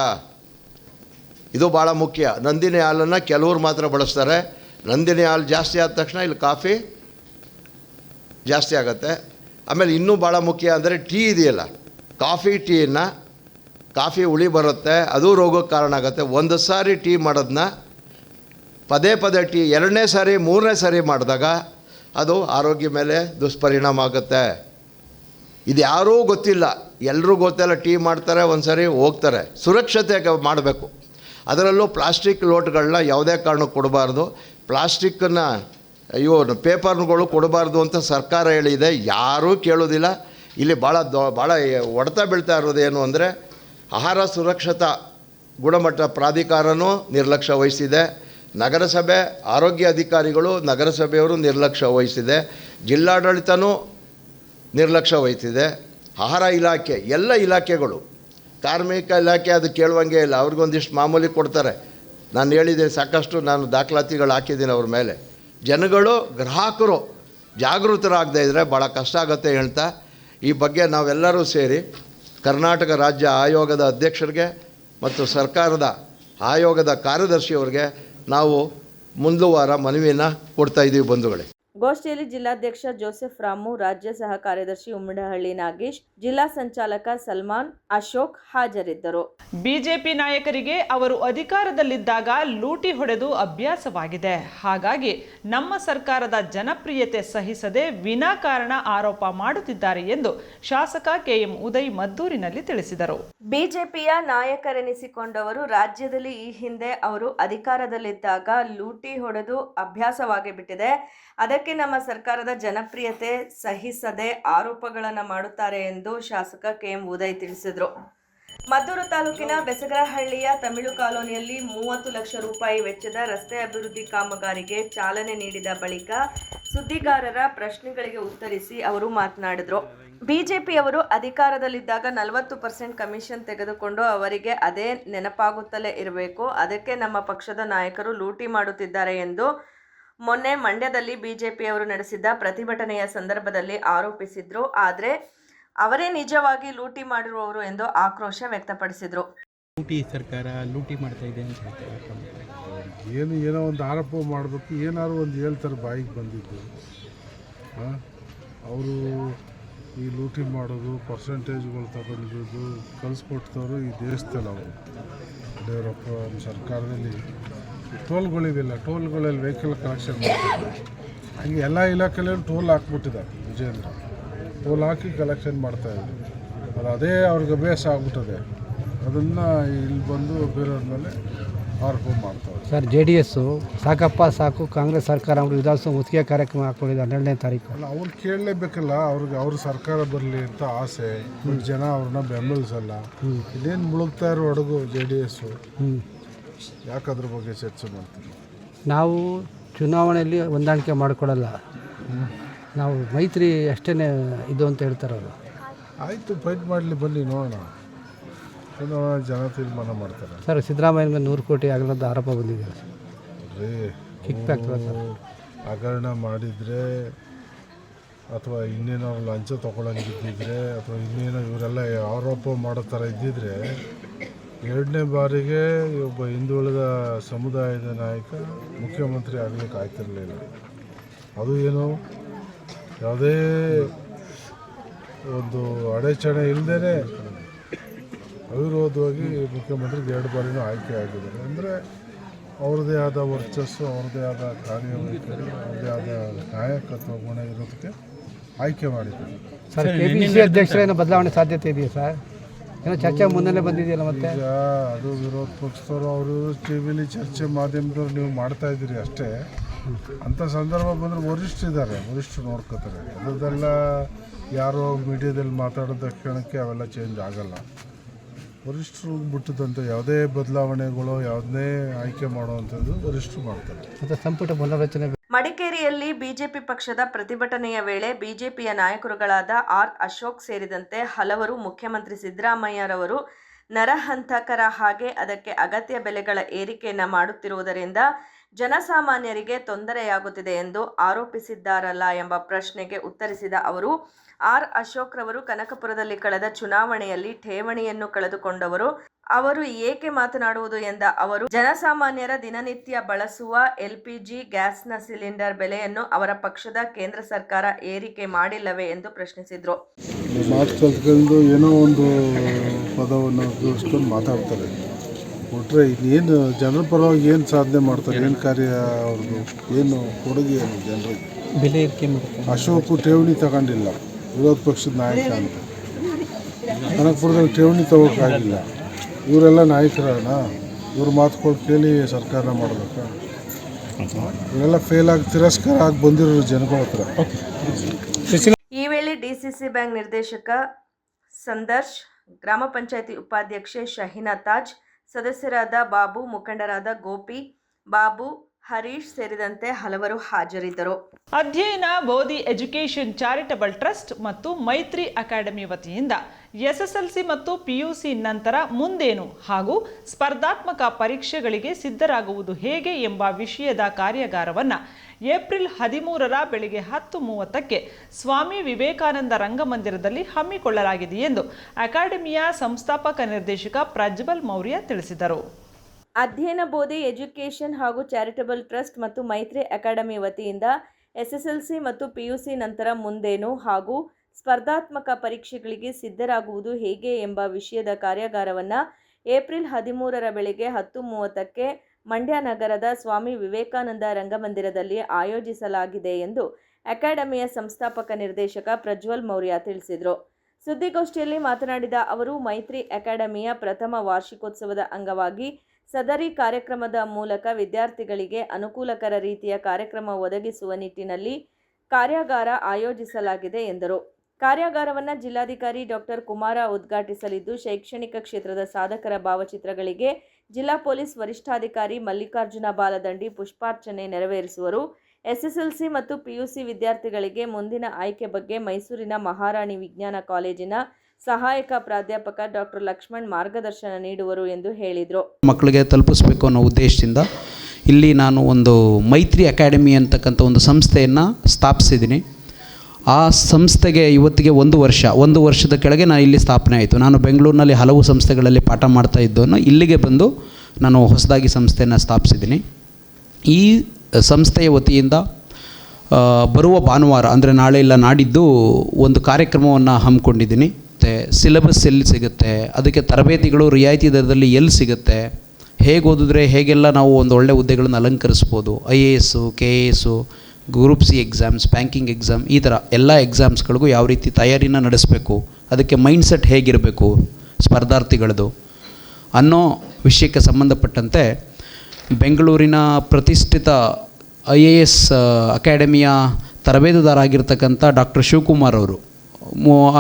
ಇದು ಭಾಳ ಮುಖ್ಯ. ನಂದಿನಿ ಹಾಲನ್ನು ಕೆಲವರು ಮಾತ್ರ ಬಳಸ್ತಾರೆ. ನಂದಿನಿ ಹಾಲು ಜಾಸ್ತಿ ಆದ ತಕ್ಷಣ ಇಲ್ಲಿ ಕಾಫಿ ಜಾಸ್ತಿ ಆಗುತ್ತೆ. ಆಮೇಲೆ ಇನ್ನೂ ಭಾಳ ಮುಖ್ಯ ಅಂದರೆ ಟೀ ಇದೆಯಲ್ಲ, ಕಾಫಿ ಟೀನ, ಕಾಫಿ ಹುಳಿ ಬರುತ್ತೆ, ಅದು ರೋಗಕ್ಕೆ ಕಾರಣ ಆಗುತ್ತೆ. ಒಂದು ಸಾರಿ ಟೀ ಮಾಡೋದನ್ನ ಪದೇ ಪದೇ ಟೀ, ಎರಡನೇ ಸಾರಿ, ಮೂರನೇ ಸಾರಿ ಮಾಡಿದಾಗ ಅದು ಆರೋಗ್ಯ ಮೇಲೆ ದುಷ್ಪರಿಣಾಮ ಆಗುತ್ತೆ. ಇದು ಯಾರೂ ಗೊತ್ತಿಲ್ಲ. ಎಲ್ಲರೂ ಗೊತ್ತಿಲ್ಲ ಟೀ ಮಾಡ್ತಾರೆ ಒಂದು ಸಾರಿ ಹೋಗ್ತಾರೆ. ಸುರಕ್ಷತೆ ಮಾಡಬೇಕು. ಅದರಲ್ಲೂ ಪ್ಲಾಸ್ಟಿಕ್ ಲೋಟ್ಗಳನ್ನ ಯಾವುದೇ ಕಾರಣಕ್ಕೆ ಕೊಡಬಾರ್ದು. ಪ್ಲಾಸ್ಟಿಕ್ಕನ್ನು ಅಯ್ಯೋ ಪೇಪರ್ಗಳು ಕೊಡಬಾರ್ದು ಅಂತ ಸರ್ಕಾರ ಹೇಳಿದೆ. ಯಾರೂ ಕೇಳೋದಿಲ್ಲ. ಇಲ್ಲಿ ಭಾಳ ದೊ, ಭಾಳ ಹೊಡೆತ ಬೀಳ್ತಾ ಇರೋದೇನು ಅಂದರೆ, ಆಹಾರ ಸುರಕ್ಷತಾ ಗುಣಮಟ್ಟ ಪ್ರಾಧಿಕಾರನೂ ನಿರ್ಲಕ್ಷ್ಯ ವಹಿಸಿದೆ. ನಗರಸಭೆ ಆರೋಗ್ಯ ಅಧಿಕಾರಿಗಳು ನಗರಸಭೆಯವರು ನಿರ್ಲಕ್ಷ್ಯ ವಹಿಸಿದೆ. ಜಿಲ್ಲಾಡಳಿತನೂ ನಿರ್ಲಕ್ಷ್ಯ ವಹಿಸಿದೆ. ಆಹಾರ ಇಲಾಖೆ, ಎಲ್ಲ ಇಲಾಖೆಗಳು, ಕಾರ್ಮಿಕ ಇಲಾಖೆ ಅದು ಕೇಳುವಂಗೆ ಇಲ್ಲ. ಅವ್ರಿಗೊಂದಿಷ್ಟು ಮಾಮೂಲಿ ಕೊಡ್ತಾರೆ. ನಾನು ಹೇಳಿದೆ, ಸಾಕಷ್ಟು ನಾನು ದಾಖಲಾತಿಗಳು ಹಾಕಿದ್ದೀನಿ ಅವ್ರ ಮೇಲೆ. ಜನಗಳು, ಗ್ರಾಹಕರು ಜಾಗೃತರಾಗದೇ ಇದ್ದರೆ ಭಾಳ ಕಷ್ಟ ಆಗುತ್ತೆ ಹೇಳ್ತಾ, ಈ ಬಗ್ಗೆ ನಾವೆಲ್ಲರೂ ಸೇರಿ ಕರ್ನಾಟಕ ರಾಜ್ಯ ಆಯೋಗದ ಅಧ್ಯಕ್ಷರಿಗೆ ಮತ್ತು ಸರ್ಕಾರದ ಆಯೋಗದ ಕಾರ್ಯದರ್ಶಿಯವ್ರಿಗೆ ನಾವು ಮುಂದುವಾರ ಮನವಿಯನ್ನು ಕೊಡ್ತಾ ಇದ್ದೀವಿ ಬಂಧುಗಳೇ. ಗೋಷ್ಠಿಯಲ್ಲಿ ಜಿಲ್ಲಾಧ್ಯಕ್ಷ ಜೋಸೆಫ್ ರಾಮು ರಾಜ್ಯ ಸಹ ಕಾರ್ಯದರ್ಶಿ ಉಮ್ಮಡಹಳ್ಳಿ ನಾಗೇಶ್ ಜಿಲ್ಲಾ ಸಂಚಾಲಕ ಸಲ್ಮಾನ್ ಅಶೋಕ್ ಹಾಜರಿದ್ದರು. ಬಿಜೆಪಿ ನಾಯಕರಿಗೆ ಅವರು ಅಧಿಕಾರದಲ್ಲಿದ್ದಾಗ ಲೂಟಿ ಹೊಡೆದು ಅಭ್ಯಾಸವಾಗಿದೆ. ಹಾಗಾಗಿ ನಮ್ಮ ಸರ್ಕಾರದ ಜನಪ್ರಿಯತೆ ಸಹಿಸದೆ ವಿನಾಕಾರಣ ಆರೋಪ ಮಾಡುತ್ತಿದ್ದಾರೆ ಎಂದು ಶಾಸಕ ಕೆಎಂ ಉದಯ್ ಮದ್ದೂರಿನಲ್ಲಿ ತಿಳಿಸಿದರು. ಬಿಜೆಪಿಯ ನಾಯಕರೆನಿಸಿಕೊಂಡವರು ರಾಜ್ಯದಲ್ಲಿ ಈ ಹಿಂದೆ ಅವರು ಅಧಿಕಾರದಲ್ಲಿದ್ದಾಗ ಲೂಟಿ ಹೊಡೆದು ಅಭ್ಯಾಸವಾಗಿ ಬಿಟ್ಟಿದೆ. ಅದಕ್ಕೆ ನಮ್ಮ ಸರ್ಕಾರದ ಜನಪ್ರಿಯತೆ ಸಹಿಸದೆ ಆರೋಪಗಳನ್ನು ಮಾಡುತ್ತಾರೆ ಎಂದು ಶಾಸಕ ಕೆಎಂ ಉದಯ್ ತಿಳಿಸಿದರು. ಮದ್ದೂರು ತಾಲೂಕಿನ ಬೆಸಗರಹಳ್ಳಿಯ ತಮಿಳು ಕಾಲೋನಿಯಲ್ಲಿ ಮೂವತ್ತು ಲಕ್ಷ ರೂಪಾಯಿ ವೆಚ್ಚದ ರಸ್ತೆ ಅಭಿವೃದ್ಧಿ ಕಾಮಗಾರಿಗೆ ಚಾಲನೆ ನೀಡಿದ ಬಳಿಕ ಸುದ್ದಿಗಾರರ ಪ್ರಶ್ನೆಗಳಿಗೆ ಉತ್ತರಿಸಿ ಅವರು ಮಾತನಾಡಿದರು. ಬಿಜೆಪಿಯವರು ಅಧಿಕಾರದಲ್ಲಿದ್ದಾಗ ನಲವತ್ತು ಪರ್ಸೆಂಟ್ ಕಮಿಷನ್ ತೆಗೆದುಕೊಂಡು ಅವರಿಗೆ ಅದೇ ನೆನಪಾಗುತ್ತಲೇ ಇರಬೇಕು. ಅದಕ್ಕೆ ನಮ್ಮ ಪಕ್ಷದ ನಾಯಕರು ಲೂಟಿ ಮಾಡುತ್ತಿದ್ದಾರೆ ಎಂದು ಮೊನ್ನೆ ಮಂಡ್ಯದಲ್ಲಿ ಬಿಜೆಪಿಯವರು ನಡೆಸಿದ್ದ ಪ್ರತಿಭಟನೆಯ ಸಂದರ್ಭದಲ್ಲಿ ಆರೋಪಿಸಿದ್ರು. ಆದರೆ ಅವರೇ ನಿಜವಾಗಿ ಲೂಟಿ ಮಾಡಿರುವವರು ಎಂದು ಆಕ್ರೋಶ ವ್ಯಕ್ತಪಡಿಸಿದರು. ಲೂಟಿ ಸರ್ಕಾರ ಲೂಟಿ ಮಾಡ್ತಾ ಇದೆ ಅಂತ ಹೇಳ್ತಾರೆ ಏನು ಏನೋ ಒಂದು ಆರೋಪ ಮಾಡಬೇಕು ಏನಾದ್ರು ಒಂದು ಹೇಳ್ತಾರೆ ಬಾಯಿಗೆ ಬಂದಿದ್ದು. ಅವರು ಈ ಲೂಟಿ ಮಾಡೋದು ಪರ್ಸೆಂಟೇಜ್ಗಳು ತಗೊಂಡಿದ್ದು ಕಲಿಸ್ಕೊಟ್ಟವರು ಈ ದೇಶದಲ್ಲಿ ಅವರು. ಯಡಿಯೂರಪ್ಪ ಸರ್ಕಾರದಲ್ಲಿ ಟೋಲ್ಗಳಿವೆಲ್ಲ ಟೋಲ್ಗಳಲ್ಲಿ ವೆಹಿಕಲ್ ಕಲೆಕ್ಷನ್ ಮಾಡ್ತಾರೆ ಹಂಗೆ ಎಲ್ಲ ಇಲಾಖೆಯಲ್ಲೂ ಟೋಲ್ ಹಾಕ್ಬಿಟ್ಟಿದ್ದಾರೆ ವಿಜೇಂದ್ರ ಟೋಲ್ ಹಾಕಿ ಕಲೆಕ್ಷನ್ ಮಾಡ್ತಾಯಿದ್ರು ಅದು ಅದೇ ಅವ್ರಿಗೆ ಅಭ್ಯಾಸ ಆಗ್ಬಿಟ್ಟದೆ. ಅದನ್ನು ಇಲ್ಲಿ ಬಂದು ಬೇರೆಯವ್ರ ಮೇಲೆ ಆರೋಪ ಮಾಡ್ತಾರೆ. ಸರ್ ಜೆ ಡಿ ಎಸ್ಸು ಸಾಕಪ್ಪ ಸಾಕು ಕಾಂಗ್ರೆಸ್ ಸರ್ಕಾರ ಅವರು ವಿಧಾನಸಭೆ ಮುತ್ತಿಗೆ ಕಾರ್ಯಕ್ರಮ ಹಾಕ್ಕೊಂಡಿದ್ದು ಹನ್ನೆರಡನೇ ತಾರೀಕು. ಅಲ್ಲ ಅವ್ರು ಕೇಳಲೇಬೇಕಲ್ಲ ಅವ್ರಿಗೆ ಅವ್ರ ಸರ್ಕಾರ ಬರಲಿ ಅಂತ ಆಸೆ. ಜನ ಅವ್ರನ್ನ ಬೆಂಬಲಿಸಲ್ಲ. ಇದೇನು ಮುಳುಗ್ತಾ ಇರೋ ಹಡಗು ಜೆ ಡಿ ಎಸ್ಸು ಹ್ಞೂ ಯಾಕೆ ಅದ್ರ ಬಗ್ಗೆ ಚರ್ಚೆ ಮಾಡ್ತೀವಿ ನಾವು ಚುನಾವಣೆಯಲ್ಲಿ ಹೊಂದಾಣಿಕೆ ಮಾಡಿಕೊಡಲ್ಲ ನಾವು ಮೈತ್ರಿ ಅಷ್ಟೇ ಇದು ಅಂತ ಹೇಳ್ತಾರೆ ಅವರು ಆಯಿತು ಫೈಟ್ ಮಾಡಲಿ ಬನ್ನಿ ನೋಡೋಣ. ಚುನಾವಣೆ ಜನ ತೀರ್ಮಾನ ಮಾಡ್ತಾರೆ. ಸರ್ ಸಿದ್ದರಾಮಯ್ಯ ಮೇಲೆ ನೂರು ಕೋಟಿ ಆಗಲದ ಆರೋಪ ಬಂದಿದೆ. ರೀ ಕಿಕ್ ಬ್ಯಾಕ್ ಸರ್? ಹಗರಣ ಮಾಡಿದರೆ ಅಥವಾ ಇನ್ನೇನೋ ಲಂಚ ತೊಗೊಳಂಗಿದ್ದಿದ್ರೆ ಅಥವಾ ಇನ್ನೇನೋ ಇವರೆಲ್ಲ ಆರೋಪ ಮಾಡೋ ಥರ ಇದ್ದಿದ್ರೆ ಎರಡನೇ ಬಾರಿಗೆ ಒಬ್ಬ ಹಿಂದುಳಿದ ಸಮುದಾಯದ ನಾಯಕ ಮುಖ್ಯಮಂತ್ರಿ ಆಗಲಿಕ್ಕೆ ಆಗ್ತಿರಲಿಲ್ಲ. ಅದು ಏನು? ಯಾವುದೇ ಒಂದು ಅಡೆಚಣೆ ಇಲ್ಲದೇ ಅವಿರೋಧವಾಗಿ ಮುಖ್ಯಮಂತ್ರಿಗೆ ಎರಡು ಬಾರಿನೂ ಆಯ್ಕೆ ಆಗಿದ್ದಾರೆ. ಅಂದರೆ ಅವ್ರದ್ದೇ ಆದ ವರ್ಚಸ್ಸು ಅವ್ರದ್ದೇ ಆದ ಕಾರ್ಯವೈಖರಿ ಅವ್ರದ್ದೇ ಆದ ನಾಯಕತ್ವ ಗುಣ ಇರೋದಕ್ಕೆ ಆಯ್ಕೆ ಮಾಡಿದ್ದಾರೆ. ಸರ್ ಕೆ ಪಿ ಸಿ ಅಧ್ಯಕ್ಷರೇನೋ ಬದಲಾವಣೆ ಸಾಧ್ಯತೆ ಇದೆಯಾ ಸರ್? ಏನೋ ಚರ್ಚೆ ಮುನ್ನೆಲೆ ಬಂದಿದೆಯಲ್ಲ ಮತ್ತೆ? ಈಗ ಅದು ವಿರೋಧ ಪಕ್ಷದವರು ಅವರು ಟಿ ವಿಲಿ ಚರ್ಚೆ ಮಾಧ್ಯಮದವ್ರು ನೀವು ಮಾಡ್ತಾ ಇದ್ದೀರಿ ಅಷ್ಟೇ. ಅಂಥ ಸಂದರ್ಭ ಬಂದರೆ ವರಿಷ್ಠರಿದ್ದಾರೆ ವರಿಷ್ಠ ನೋಡ್ಕೋತಾರೆ. ಅದೆಲ್ಲ ಯಾರೋ ಮೀಡಿಯಾದಲ್ಲಿ ಮಾತಾಡಿದ ತಕ್ಷಣಕ್ಕೆ ಅವೆಲ್ಲ ಚೇಂಜ್ ಆಗಲ್ಲ. ವರಿಷ್ಠರು ಬಿಟ್ಟದಂಥ ಯಾವುದೇ ಬದಲಾವಣೆಗಳು ಯಾವುದನ್ನೇ ಆಯ್ಕೆ ಮಾಡುವಂಥದ್ದು ವರಿಷ್ಠರು ಮಾಡ್ತಾರೆ. ಮತ್ತು ಸಂಪುಟ ಪುನರ್ರಚನೆ ಮಡಿಕೇರಿಯಲ್ಲಿ ಬಿಜೆಪಿ ಪಕ್ಷದ ಪ್ರತಿಭಟನೆಯ ವೇಳೆ ಬಿಜೆಪಿಯ ನಾಯಕರುಗಳಾದ ಆರ್ ಅಶೋಕ್ ಸೇರಿದಂತೆ ಹಲವರು ಮುಖ್ಯಮಂತ್ರಿ ಸಿದ್ದರಾಮಯ್ಯರವರು ನರಹಂತಕರ ಹಾಗೆ ಅದಕ್ಕೆ ಅಗತ್ಯ ಬೆಲೆಗಳ ಏರಿಕೆಯನ್ನು ಮಾಡುತ್ತಿರುವುದರಿಂದ ಜನಸಾಮಾನ್ಯರಿಗೆ ತೊಂದರೆಯಾಗುತ್ತಿದೆ ಎಂದು ಆರೋಪಿಸಿದ್ದಾರಲ್ಲ ಎಂಬ ಪ್ರಶ್ನೆಗೆ ಉತ್ತರಿಸಿದ ಅವರು, ಆರ್ ಅಶೋಕ್ರವರು ಕನಕಪುರದಲ್ಲಿ ಕಳೆದ ಚುನಾವಣೆಯಲ್ಲಿ ಠೇವಣಿಯನ್ನು ಕಳೆದುಕೊಂಡವರು. ಅವರು ಏಕೆ ಮಾತನಾಡುವುದು ಎಂದ ಅವರು ಜನಸಾಮಾನ್ಯರ ದಿನನಿತ್ಯ ಬಳಸುವ ಎಲ್ಪಿಜಿ ಗ್ಯಾಸ್ನ ಸಿಲಿಂಡರ್ ಬೆಲೆಯನ್ನು ಅವರ ಪಕ್ಷದ ಕೇಂದ್ರ ಸರ್ಕಾರ ಏರಿಕೆ ಮಾಡಿಲ್ಲವೇ ಎಂದು ಪ್ರಶ್ನಿಸಿದರು. ಏನೋ ಒಂದು ಪದವನ್ನು ಉಪಯೋಗಿಸ್ಕೊಂಡು ಮಾತಾಡ್ತಾರೆ. ಕೊಟ್ಟರೆ ಇನ್ನೇನು ಜನರ ಪರವಾಗಿ ಏನು ಸಾಧನೆ ಮಾಡ್ತಾರೆ ಏನು ಕಾರ್ಯ ಅವ್ರದ್ದು ಏನು ಕೊಡುಗೆ ಏನು ಜನರಿಗೆ? ಬೆಲೆ ಅಶೋಕು ಠೇವಣಿ ತಗೊಂಡಿಲ್ಲ. ವಿರೋಧ ಪಕ್ಷದ ನಾಯಕ ಅಂತ. ಕನಕಪುರದಲ್ಲಿ ಠೇವಣಿ ತಗೋಕ್ಕಾಗಿಲ್ಲ. ಇವರೆಲ್ಲ ನಾಯಕರಣ. ಇವ್ರ ಮಾತುಗಳು ಕೇಳಿ ಸರ್ಕಾರ ಮಾಡ್ಬೇಕಾ. ಇವರೆಲ್ಲ ಫೇಲ್ ಆಗಿ ತಿರಸ್ಕಾರ ಆಗಿ ಬಂದಿರೋ ಜನಗಳ ಹತ್ರ. ಈ ವೇಳೆ ಡಿಸಿಸಿ ಬ್ಯಾಂಕ್ ನಿರ್ದೇಶಕ ಸಂದರ್ಶ್, ಗ್ರಾಮ ಪಂಚಾಯತಿ ಉಪಾಧ್ಯಕ್ಷೆ ಶಹಿನಾ ತಾಜ್, ಸದಸ್ಯರಾದ ಬಾಬು, ಮುಖಂಡರಾದ ಗೋಪಿ, ಬಾಬು ಹರೀಶ್ ಸೇರಿದಂತೆ ಹಲವರು ಹಾಜರಿದ್ದರು. ಅಧ್ಯಯನ, ಬೋಧಿ, ಎಜುಕೇಷನ್, ಚಾರಿಟಬಲ್ ಟ್ರಸ್ಟ್ ಮತ್ತು ಮೈತ್ರಿ ಅಕಾಡೆಮಿ ವತಿಯಿಂದ ಎಸ್ಎಸ್ಎಲ್ಸಿ ಮತ್ತು ಪಿಯುಸಿ ನಂತರ ಮುಂದೇನು ಹಾಗೂ ಸ್ಪರ್ಧಾತ್ಮಕ ಪರೀಕ್ಷೆಗಳಿಗೆ ಸಿದ್ಧರಾಗುವುದು ಹೇಗೆ ಎಂಬ ವಿಷಯದ ಕಾರ್ಯಾಗಾರವನ್ನು ಏಪ್ರಿಲ್ ಹದಿಮೂರರ ಬೆಳಿಗ್ಗೆ ಹತ್ತು ಮೂವತ್ತಕ್ಕೆ ಸ್ವಾಮಿ ವಿವೇಕಾನಂದ ರಂಗಮಂದಿರದಲ್ಲಿ ಹಮ್ಮಿಕೊಳ್ಳಲಾಗಿದೆ ಎಂದು ಅಕಾಡೆಮಿಯ ಸಂಸ್ಥಾಪಕ ನಿರ್ದೇಶಕ ಪ್ರಜ್ವಲ್ ಮೌರ್ಯ ತಿಳಿಸಿದರು. ಅಧ್ಯಯನ ಬೋಧೆ, ಎಜುಕೇಷನ್ ಹಾಗೂ ಚಾರಿಟಬಲ್ ಟ್ರಸ್ಟ್ ಮತ್ತು ಮೈತ್ರಿ ಅಕಾಡೆಮಿ ವತಿಯಿಂದ ಎಸ್ಎಸ್ಎಲ್ಸಿ ಮತ್ತು ಪಿಯುಸಿ ನಂತರ ಮುಂದೇನು ಹಾಗೂ ಸ್ಪರ್ಧಾತ್ಮಕ ಪರೀಕ್ಷೆಗಳಿಗೆ ಸಿದ್ಧರಾಗುವುದು ಹೇಗೆ ಎಂಬ ವಿಷಯದ ಕಾರ್ಯಾಗಾರವನ್ನು ಏಪ್ರಿಲ್ ಹದಿಮೂರರ ಬೆಳಿಗ್ಗೆ ಹತ್ತು ಮೂವತ್ತಕ್ಕೆ ಮಂಡ್ಯ ನಗರದ ಸ್ವಾಮಿ ವಿವೇಕಾನಂದ ರಂಗಮಂದಿರದಲ್ಲಿ ಆಯೋಜಿಸಲಾಗಿದೆ ಎಂದು ಅಕಾಡೆಮಿಯ ಸಂಸ್ಥಾಪಕ ನಿರ್ದೇಶಕ ಪ್ರಜ್ವಲ್ ಮೌರ್ಯ ತಿಳಿಸಿದರು. ಸುದ್ದಿಗೋಷ್ಠಿಯಲ್ಲಿ ಮಾತನಾಡಿದ ಅವರು, ಮೈತ್ರಿ ಅಕಾಡೆಮಿಯ ಪ್ರಥಮ ವಾರ್ಷಿಕೋತ್ಸವದ ಅಂಗವಾಗಿ ಸದರಿ ಕಾರ್ಯಕ್ರಮದ ಮೂಲಕ ವಿದ್ಯಾರ್ಥಿಗಳಿಗೆ ಅನುಕೂಲಕರ ರೀತಿಯ ಕಾರ್ಯಕ್ರಮ ಒದಗಿಸುವ ನಿಟ್ಟಿನಲ್ಲಿ ಕಾರ್ಯಾಗಾರ ಆಯೋಜಿಸಲಾಗಿದೆ ಎಂದರು. ಕಾರ್ಯಾಗಾರವನ್ನು ಜಿಲ್ಲಾಧಿಕಾರಿ ಡಾಕ್ಟರ್ ಕುಮಾರ ಉದ್ಘಾಟಿಸಲಿದ್ದು, ಶೈಕ್ಷಣಿಕ ಕ್ಷೇತ್ರದ ಸಾಧಕರ ಭಾವಚಿತ್ರಗಳಿಗೆ ಜಿಲ್ಲಾ ಪೊಲೀಸ್ ವರಿಷ್ಠಾಧಿಕಾರಿ ಮಲ್ಲಿಕಾರ್ಜುನ ಬಾಲದಂಡಿ ಪುಷ್ಪಾರ್ಚನೆ ನೆರವೇರಿಸುವರು. ಎಸ್ಎಸ್ಎಲ್ಸಿ ಮತ್ತು ಪಿಯುಸಿ ವಿದ್ಯಾರ್ಥಿಗಳಿಗೆ ಮುಂದಿನ ಆಯ್ಕೆ ಬಗ್ಗೆ ಮೈಸೂರಿನ ಮಹಾರಾಣಿ ವಿಜ್ಞಾನ ಕಾಲೇಜಿನ ಸಹಾಯಕ ಪ್ರಾಧ್ಯಾಪಕ ಡಾಕ್ಟರ್ ಲಕ್ಷ್ಮಣ್ ಮಾರ್ಗದರ್ಶನ ನೀಡುವರು ಎಂದು ಹೇಳಿದರು. ಮಕ್ಕಳಿಗೆ ತಲುಪಿಸಬೇಕು ಅನ್ನೋ ಉದ್ದೇಶದಿಂದ ಇಲ್ಲಿ ನಾನು ಒಂದು ಮೈತ್ರಿ ಅಕಾಡೆಮಿ ಅಂತಕ್ಕಂಥ ಒಂದು ಸಂಸ್ಥೆಯನ್ನು ಸ್ಥಾಪಿಸಿದ್ದೀನಿ. ಆ ಸಂಸ್ಥೆಗೆ ಇವತ್ತಿಗೆ ಒಂದು ವರ್ಷ, ಒಂದು ವರ್ಷದ ಕೆಳಗೆ ನಾನು ಇಲ್ಲಿ ಸ್ಥಾಪನೆ ಆಯಿತು. ನಾನು ಬೆಂಗಳೂರಿನಲ್ಲಿ ಹಲವು ಸಂಸ್ಥೆಗಳಲ್ಲಿ ಪಾಠ ಮಾಡ್ತಾ ಇದ್ದವನು ಇಲ್ಲಿಗೆ ಬಂದು ನಾನು ಹೊಸದಾಗಿ ಸಂಸ್ಥೆಯನ್ನು ಸ್ಥಾಪಿಸಿದ್ದೀನಿ. ಈ ಸಂಸ್ಥೆಯ ವತಿಯಿಂದ ಬರುವ ಭಾನುವಾರ, ಅಂದರೆ ನಾಳೆ ಇಲ್ಲ ನಾಡಿದ್ದು ಒಂದು ಕಾರ್ಯಕ್ರಮವನ್ನು ಹಮ್ಮಿಕೊಂಡಿದ್ದೀನಿ. ಮತ್ತು ಸಿಲೆಬಸ್ ಎಲ್ಲಿ ಸಿಗುತ್ತೆ, ಅದಕ್ಕೆ ತರಬೇತಿಗಳು ರಿಯಾಯಿತಿ ದರದಲ್ಲಿ ಎಲ್ಲಿ ಸಿಗುತ್ತೆ, ಹೇಗೆ ಓದಿದ್ರೆ ಹೇಗೆಲ್ಲ ನಾವು ಒಂದು ಒಳ್ಳೆ ಹುದ್ದೆಗಳನ್ನು ಅಲಂಕರಿಸ್ಬೋದು I A S K A S group C exams banking exam ಈ ಥರ ಎಲ್ಲ ಎಕ್ಸಾಮ್ಸ್ಗಳಿಗೂ ಯಾವ ರೀತಿ ತಯಾರಿನ ನಡೆಸಬೇಕು, ಅದಕ್ಕೆ ಮೈಂಡ್ಸೆಟ್ ಹೇಗಿರಬೇಕು, ಸ್ಪರ್ಧಾರ್ಥಿಗಳದು. ಅನ್ನೋ ವಿಷಯಕ್ಕೆ ಸಂಬಂಧಪಟ್ಟಂತೆ ಬೆಂಗಳೂರಿನ ಪ್ರತಿಷ್ಠಿತ ಐ ಎ ಎಸ್ ಅಕಾಡೆಮಿಯ ತರಬೇತುದಾರ ಆಗಿರ್ತಕ್ಕಂಥ ಡಾಕ್ಟರ್ ಶಿವಕುಮಾರ್ ಅವರು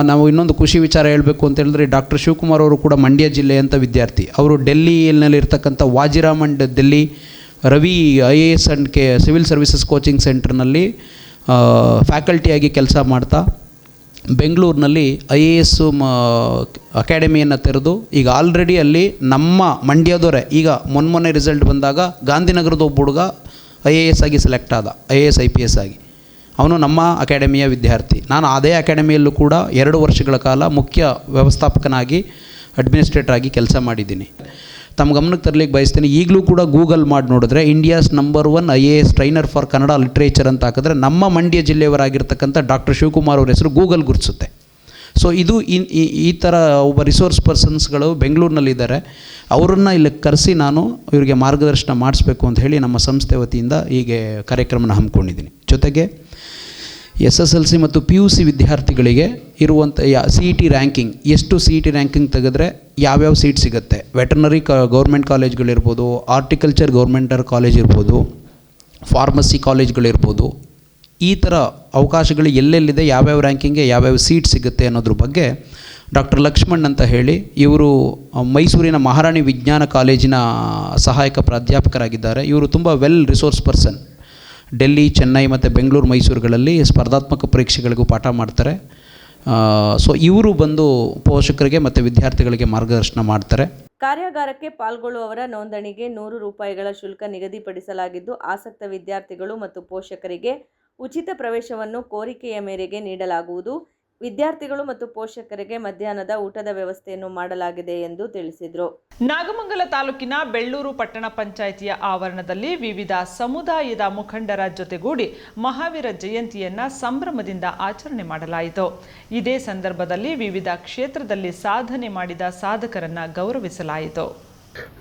ನಾವು ಇನ್ನೊಂದು ಖುಷಿ ವಿಚಾರ ಹೇಳಬೇಕು ಅಂತ ಹೇಳಿದ್ರೆ ಡಾಕ್ಟರ್ ಶಿವಕುಮಾರ್ ಅವರು ಕೂಡ ಮಂಡ್ಯ ಜಿಲ್ಲೆಯಂಥ ವಿದ್ಯಾರ್ಥಿ. ಅವರು ಡೆಲ್ಲಿಯಲ್ಲಿ Vajiram Vajiram and Delhi Ravi I A S and K, civil services coaching ಸೆಂಟರ್ನಲ್ಲಿ ಫ್ಯಾಕಲ್ಟಿಯಾಗಿ ಕೆಲಸ ಮಾಡ್ತಾ, ಬೆಂಗಳೂರಿನಲ್ಲಿ ಐ ಎ ಎಸ್, ಮ, ಅಕಾಡೆಮಿಯನ್ನು ತೆರೆದು, ಈಗ ಆಲ್ರೆಡಿ ಅಲ್ಲಿ ನಮ್ಮ ಮಂಡ್ಯದವರೇ, ಈಗ ಮೊನ್ನೆ ರಿಸಲ್ಟ್ ಬಂದಾಗ ಗಾಂಧಿನಗರದ ಒಬ್ಬ ಹುಡುಗ ಐ ಎ ಎಸ್ ಆಗಿ ಸೆಲೆಕ್ಟ್ ಆದ, I A S, I P S ಆಗಿ. ಅವನು ನಮ್ಮ ಅಕಾಡೆಮಿಯ ವಿದ್ಯಾರ್ಥಿ. ನಾನು ಅದೇ ಅಕಾಡೆಮಿಯಲ್ಲೂ ಕೂಡ ಎರಡು ವರ್ಷಗಳ ಕಾಲ ಮುಖ್ಯ ವ್ಯವಸ್ಥಾಪಕನಾಗಿ ಅಡ್ಮಿನಿಸ್ಟ್ರೇಟರ್ ಆಗಿ ಕೆಲಸ ಮಾಡಿದ್ದೀನಿ. ತಮ್ಮ ಗಮನಕ್ಕೆ ತರಲಿಕ್ಕೆ ಬಯಸ್ತೀನಿ, ಈಗಲೂ ಕೂಡ ಗೂಗಲ್ ಮಾಡಿ ನೋಡಿದ್ರೆ India's number one I A S trainer for Kannada literature ಅಂತ ಹಾಕಿದ್ರೆ ನಮ್ಮ ಮಂಡ್ಯ ಜಿಲ್ಲೆಯವರಾಗಿರ್ತಕ್ಕಂಥ ಡಾಕ್ಟರ್ ಶಿವಕುಮಾರ್ ಅವ್ರ ಹೆಸರು ಗೂಗಲ್ ಗುರುತಿಸುತ್ತೆ. ಸೊ ಇದು ಈ ಥರ ಒಬ್ಬ ರಿಸೋರ್ಸ್ ಪರ್ಸನ್ಸ್ಗಳು ಬೆಂಗಳೂರಿನಲ್ಲಿದ್ದಾರೆ. ಅವರನ್ನು ಇಲ್ಲಿ ಕರೆಸಿ ನಾನು ಇವರಿಗೆ ಮಾರ್ಗದರ್ಶನ ಮಾಡಿಸ್ಬೇಕು ಅಂತ ಹೇಳಿ ನಮ್ಮ ಸಂಸ್ಥೆ ವತಿಯಿಂದ ಹೀಗೆ ಕಾರ್ಯಕ್ರಮನ ಹಮ್ಮಿಕೊಂಡಿದ್ದೀನಿ. ಜೊತೆಗೆ ಎಸ್ ಎಸ್ ಎಲ್ ಸಿ ಮತ್ತು ಪಿ ಯು ಸಿ ವಿದ್ಯಾರ್ಥಿಗಳಿಗೆ ಇರುವಂಥ ಯಾ ಸಿ ಇ ಟಿ ರ್ಯಾಂಕಿಂಗ್ ಎಷ್ಟು ಸಿ ಇ ಟಿ ರ್ಯಾಂಕಿಂಗ್ ತೆಗೆದ್ರೆ ಯಾವ್ಯಾವ ಸೀಟ್ ಸಿಗುತ್ತೆ? ವೆಟರ್ನರಿ ಕ ಗೌರ್ಮೆಂಟ್ ಕಾಲೇಜ್ಗಳಿರ್ಬೋದು ಆರ್ಟಿಕಲ್ಚರ್ ಗೌರ್ಮೆಂಟರ್ ಕಾಲೇಜ್ ಇರ್ಬೋದು ಫಾರ್ಮಸಿ ಕಾಲೇಜ್ಗಳಿರ್ಬೋದು ಈ ಥರ ಅವಕಾಶಗಳು ಎಲ್ಲೆಲ್ಲಿದೆ, ಯಾವ್ಯಾವ ರ್ಯಾಂಕಿಂಗ್ಗೆ ಯಾವ್ಯಾವ ಸೀಟ್ ಸಿಗುತ್ತೆ ಅನ್ನೋದ್ರ ಬಗ್ಗೆ ಡಾಕ್ಟರ್ ಲಕ್ಷ್ಮಣ್ ಅಂತ ಹೇಳಿ ಇವರು ಮೈಸೂರಿನ ಮಹಾರಾಣಿ ವಿಜ್ಞಾನ ಕಾಲೇಜಿನ ಸಹಾಯಕ ಪ್ರಾಧ್ಯಾಪಕರಾಗಿದ್ದಾರೆ. ಇವರು ತುಂಬ well resource person Delhi, Chennai ಮತ್ತು ಬೆಂಗಳೂರು, ಮೈಸೂರುಗಳಲ್ಲಿ ಸ್ಪರ್ಧಾತ್ಮಕ ಪರೀಕ್ಷೆಗಳಿಗೂ ಪಾಠ ಮಾಡ್ತಾರೆ. ಸೊ ಇವರು ಬಂದು ಪೋಷಕರಿಗೆ ಮತ್ತು ವಿದ್ಯಾರ್ಥಿಗಳಿಗೆ ಮಾರ್ಗದರ್ಶನ ಮಾಡ್ತಾರೆ. ಕಾರ್ಯಾಗಾರಕ್ಕೆ ಪಾಲ್ಗೊಳ್ಳುವವರ ನೋಂದಣಿಗೆ ನೂರು ರೂಪಾಯಿಗಳ ಶುಲ್ಕ ನಿಗದಿಪಡಿಸಲಾಗಿದ್ದು, ಆಸಕ್ತ ವಿದ್ಯಾರ್ಥಿಗಳು ಮತ್ತು ಪೋಷಕರಿಗೆ ಉಚಿತ ಪ್ರವೇಶವನ್ನು ಕೋರಿಕೆಯ ಮೇರೆಗೆ ನೀಡಲಾಗುವುದು. ವಿದ್ಯಾರ್ಥಿಗಳು ಮತ್ತು ಪೋಷಕರಿಗೆ ಮಧ್ಯಾಹ್ನದ ಊಟದ ವ್ಯವಸ್ಥೆಯನ್ನು ಮಾಡಲಾಗಿದೆ ಎಂದು ತಿಳಿಸಿದರು. ನಾಗಮಂಗಲ ತಾಲೂಕಿನ ಬೆಳ್ಳೂರು ಪಟ್ಟಣ ಪಂಚಾಯಿತಿಯ ಆವರಣದಲ್ಲಿ ವಿವಿಧ ಸಮುದಾಯದ ಮುಖಂಡರ ಜೊತೆಗೂಡಿ ಮಹಾವೀರ ಜಯಂತಿಯನ್ನ ಸಂಭ್ರಮದಿಂದ ಆಚರಣೆ ಮಾಡಲಾಯಿತು. ಇದೇ ಸಂದರ್ಭದಲ್ಲಿ ವಿವಿಧ ಕ್ಷೇತ್ರದಲ್ಲಿ ಸಾಧನೆ ಮಾಡಿದ ಸಾಧಕರನ್ನ ಗೌರವಿಸಲಾಯಿತು.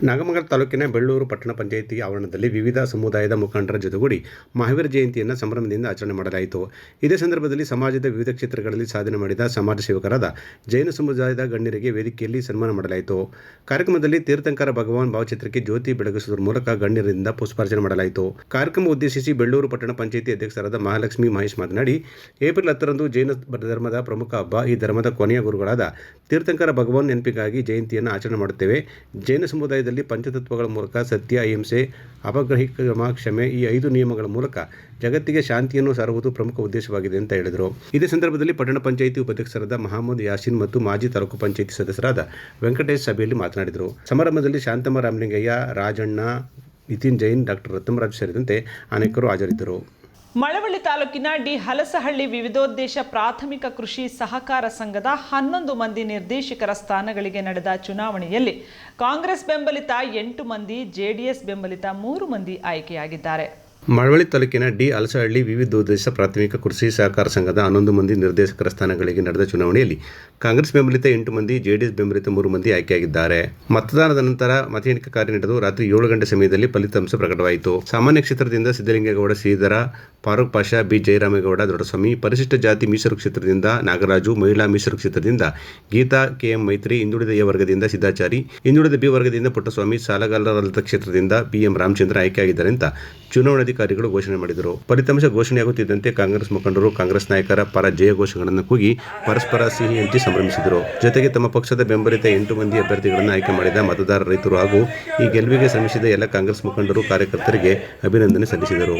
ನಾಗಮಂಗಲ ತಾಲೂಕಿನ ಬೆಳ್ಳೂರು ಪಟ್ಟಣ ಪಂಚಾಯಿತಿ ಆವರಣದಲ್ಲಿ ವಿವಿಧ ಸಮುದಾಯದ ಮುಖಂಡರ ಜೊತೆಗೂಡಿ ಮಹಾವೀರ ಜಯಂತಿಯನ್ನು ಸಂಭ್ರಮದಿಂದ ಆಚರಣೆ ಮಾಡಲಾಯಿತು. ಇದೇ ಸಂದರ್ಭದಲ್ಲಿ ಸಮಾಜದ ವಿವಿಧ ಕ್ಷೇತ್ರಗಳಲ್ಲಿ ಸಾಧನೆ ಮಾಡಿದ ಸಮಾಜ ಸೇವಕರಾದ ಜೈನ ಸಮುದಾಯದ ಗಣ್ಯರಿಗೆ ವೇದಿಕೆಯಲ್ಲಿ ಸನ್ಮಾನ ಮಾಡಲಾಯಿತು. ಕಾರ್ಯಕ್ರಮದಲ್ಲಿ ತೀರ್ಥಂಕರ ಭಗವಾನ್ ಭಾವಚಿತ್ರಕ್ಕೆ ಜ್ಯೋತಿ ಬೆಳಗಿಸುವುದರ ಮೂಲಕ ಗಣ್ಯರಿಂದ ಪುಷ್ಪಾರ್ಚನೆ ಮಾಡಲಾಯಿತು. ಕಾರ್ಯಕ್ರಮ ಉದ್ದೇಶಿಸಿ ಬೆಳ್ಳೂರು ಪಟ್ಟಣ ಪಂಚಾಯಿತಿ ಅಧ್ಯಕ್ಷರಾದ ಮಹಾಲಕ್ಷ್ಮಿ ಮಹೇಶ್ ಮಾತನಾಡಿ, ಏಪ್ರಿಲ್ ಹತ್ತರಂದು ಜೈನ ಧರ್ಮದ ಪ್ರಮುಖ ಹಬ್ಬ, ಈ ಧರ್ಮದ ಕೊನೆಯ ಗುರುಗಳಾದ ತೀರ್ಥಂಕರ ಭಗವಾನ್ ನೆನಪಿಗಾಗಿ ಜಯಂತಿಯನ್ನು ಆಚರಣೆ ಮಾಡುತ್ತೇವೆ. ಜೈನ ಸಮುದಾಯದಲ್ಲಿ ಪಂಚತತ್ವಗಳ ಮೂಲಕ ಸತ್ಯ, ಅಹಿಂಸೆ ಅಪಗ್ರಹಿಕ್ರಮ ಕ್ಷಮೆ ಈ ಐದು ನಿಯಮಗಳ ಮೂಲಕ ಜಗತ್ತಿಗೆ ಶಾಂತಿಯನ್ನು ಸಾರುವುದು ಪ್ರಮುಖ ಉದ್ದೇಶವಾಗಿದೆ ಅಂತ ಹೇಳಿದರು. ಇದೇ ಸಂದರ್ಭದಲ್ಲಿ ಪಟ್ಟಣ ಪಂಚಾಯಿತಿ ಉಪಾಧ್ಯಕ್ಷರಾದ ಮಹಮ್ಮದ್ ಯಾಸಿನ್ ಮತ್ತು ಮಾಜಿ ತಾಲೂಕು ಪಂಚಾಯಿತಿ ಸದಸ್ಯರಾದ ವೆಂಕಟೇಶ್ ಸಭೆಯಲ್ಲಿ ಮಾತನಾಡಿದರು. ಸಮಾರಂಭದಲ್ಲಿ ಶಾಂತಮ್ಮ ರಾಮಲಿಂಗಯ್ಯ, ರಾಜಣ್ಣ, ನಿತಿನ್ ಜೈನ್, ಡಾಕ್ಟರ್ ರತ್ನಮರಾಜ್ ಸೇರಿದಂತೆ ಅನೇಕರು ಹಾಜರಿದ್ದರು. ಮಳವಳ್ಳಿ ತಾಲೂಕಿನ ಡಿ ಹಲಸಹಳ್ಳಿ ವಿವಿಧೋದ್ದೇಶ ಪ್ರಾಥಮಿಕ ಕೃಷಿ ಸಹಕಾರ ಸಂಘದ ಹನ್ನೊಂದು ಮಂದಿ ನಿರ್ದೇಶಕರ ಸ್ಥಾನಗಳಿಗೆ ನಡೆದ ಚುನಾವಣೆಯಲ್ಲಿ ಕಾಂಗ್ರೆಸ್ ಬೆಂಬಲಿತ ಎಂಟು ಮಂದಿ, ಜೆಡಿಎಸ್ ಬೆಂಬಲಿತ ಮೂರು ಮಂದಿ ಆಯ್ಕೆಯಾಗಿದ್ದಾರೆ. ಮಳವಳ್ಳಿ ತಾಲೂಕಿನ ಡಿ ಅಲಸಹಳ್ಳಿ ವಿವಿಧೋದ್ದೇಶ ಪ್ರಾಥಮಿಕ ಕೃಷಿ ಸಹಕಾರ ಸಂಘದ ಹನ್ನೊಂದು ಮಂದಿ ನಿರ್ದೇಶಕರ ಸ್ಥಾನಗಳಿಗೆ ನಡೆದ ಚುನಾವಣೆಯಲ್ಲಿ ಕಾಂಗ್ರೆಸ್ ಬೆಂಬಲಿತ ಎಂಟು ಮಂದಿ, ಜೆಡಿಎಸ್ ಬೆಂಬಲಿತ ಮೂರು ಮಂದಿ ಆಯ್ಕೆಯಾಗಿದ್ದಾರೆ. ಮತದಾನದ ನಂತರ ಮತ ಎಣಿಕೆ ಕಾರ್ಯ ನಡೆದು ರಾತ್ರಿ ಏಳು ಗಂಟೆ ಸಮಯದಲ್ಲಿ ಫಲಿತಾಂಶ ಪ್ರಕಟವಾಯಿತು. ಸಾಮಾನ್ಯ ಕ್ಷೇತ್ರದಿಂದ ಸಿದ್ದಲಿಂಗೇಗೌಡ, ಶ್ರೀಧರ, ಫಾರೂಕ್ ಪಾಷಾ, ಬಿ. ಜಯರಾಮೇಗೌಡ, ದೊಡ್ಡಸ್ವಾಮಿ, ಪರಿಶಿಷ್ಟ ಜಾತಿ ಮೀಸಲು ಕ್ಷೇತ್ರದಿಂದ ನಾಗರಾಜು, ಮಹಿಳಾ ಮೀಸಲು ಕ್ಷೇತ್ರದಿಂದ ಗೀತಾ, ಕೆಎಂ ಮೈತ್ರಿ, ಹಿಂದುಳಿದ ಎ ವರ್ಗದಿಂದ ಸಿದ್ದಾಚಾರಿ, ಹಿಂದುಳಿದ ಬಿ ವರ್ಗದಿಂದ ಪುಟ್ಟಸ್ವಾಮಿ ಸಾಲಗಾರರಲ್ಲದ ಕ್ಷೇತ್ರದಿಂದ ಬಿಎಂ ರಾಮಚಂದ್ರ ಆಯ್ಕೆಯಾಗಿದ್ದಾರೆ ಅಂತ ಚುನಾವಣಾಧಿಕಾರಿಗಳು ಘೋಷಣೆ ಮಾಡಿದರು. ಫಲಿತಾಂಶ ಘೋಷಣೆಯಾಗುತ್ತಿದ್ದಂತೆ ಕಾಂಗ್ರೆಸ್ ಮುಖಂಡರು, ಕಾಂಗ್ರೆಸ್ ನಾಯಕರ ಪರ ಜಯ ಘೋಷಗಳನ್ನು ಕೂಗಿ ಪರಸ್ಪರ ಸಿಹಿ ಹಂಚಿ ಸಂಭ್ರಮಿಸಿದರು. ಜೊತೆಗೆ ತಮ್ಮ ಪಕ್ಷದ ಬೆಂಬಲಿತ ಎಂಟು ಮಂದಿ ಅಭ್ಯರ್ಥಿಗಳನ್ನು ಆಯ್ಕೆ ಮಾಡಿದ ಮತದಾರ ರೈತರು ಹಾಗೂ ಈ ಗೆಲುವಿಗೆ ಶ್ರಮಿಸಿದ ಎಲ್ಲ ಕಾಂಗ್ರೆಸ್ ಮುಖಂಡರು ಕಾರ್ಯಕರ್ತರಿಗೆ ಅಭಿನಂದನೆ ಸಲ್ಲಿಸಿದರು.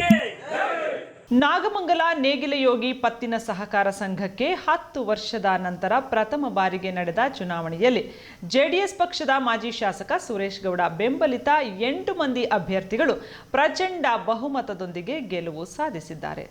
ನಾಗಮಂಗಲ ನೇಗಿಲಯೋಗಿ ಪತ್ತಿನ ಸಹಕಾರ ಸಂಘಕ್ಕೆ ಹತ್ತು ವರ್ಷದ ನಂತರ ಪ್ರಥಮ ಬಾರಿಗೆ ನಡೆದ ಚುನಾವಣೆಯಲ್ಲಿ ಜೆಡಿಎಸ್ ಪಕ್ಷದ ಮಾಜಿ ಶಾಸಕ ಸುರೇಶ್ ಗೌಡ ಬೆಂಬಲಿತ ಎಂಟು ಮಂದಿ ಅಭ್ಯರ್ಥಿಗಳು ಪ್ರಚಂಡ ಬಹುಮತದೊಂದಿಗೆ ಗೆಲುವು ಸಾಧಿಸಿದ್ದಾರೆ.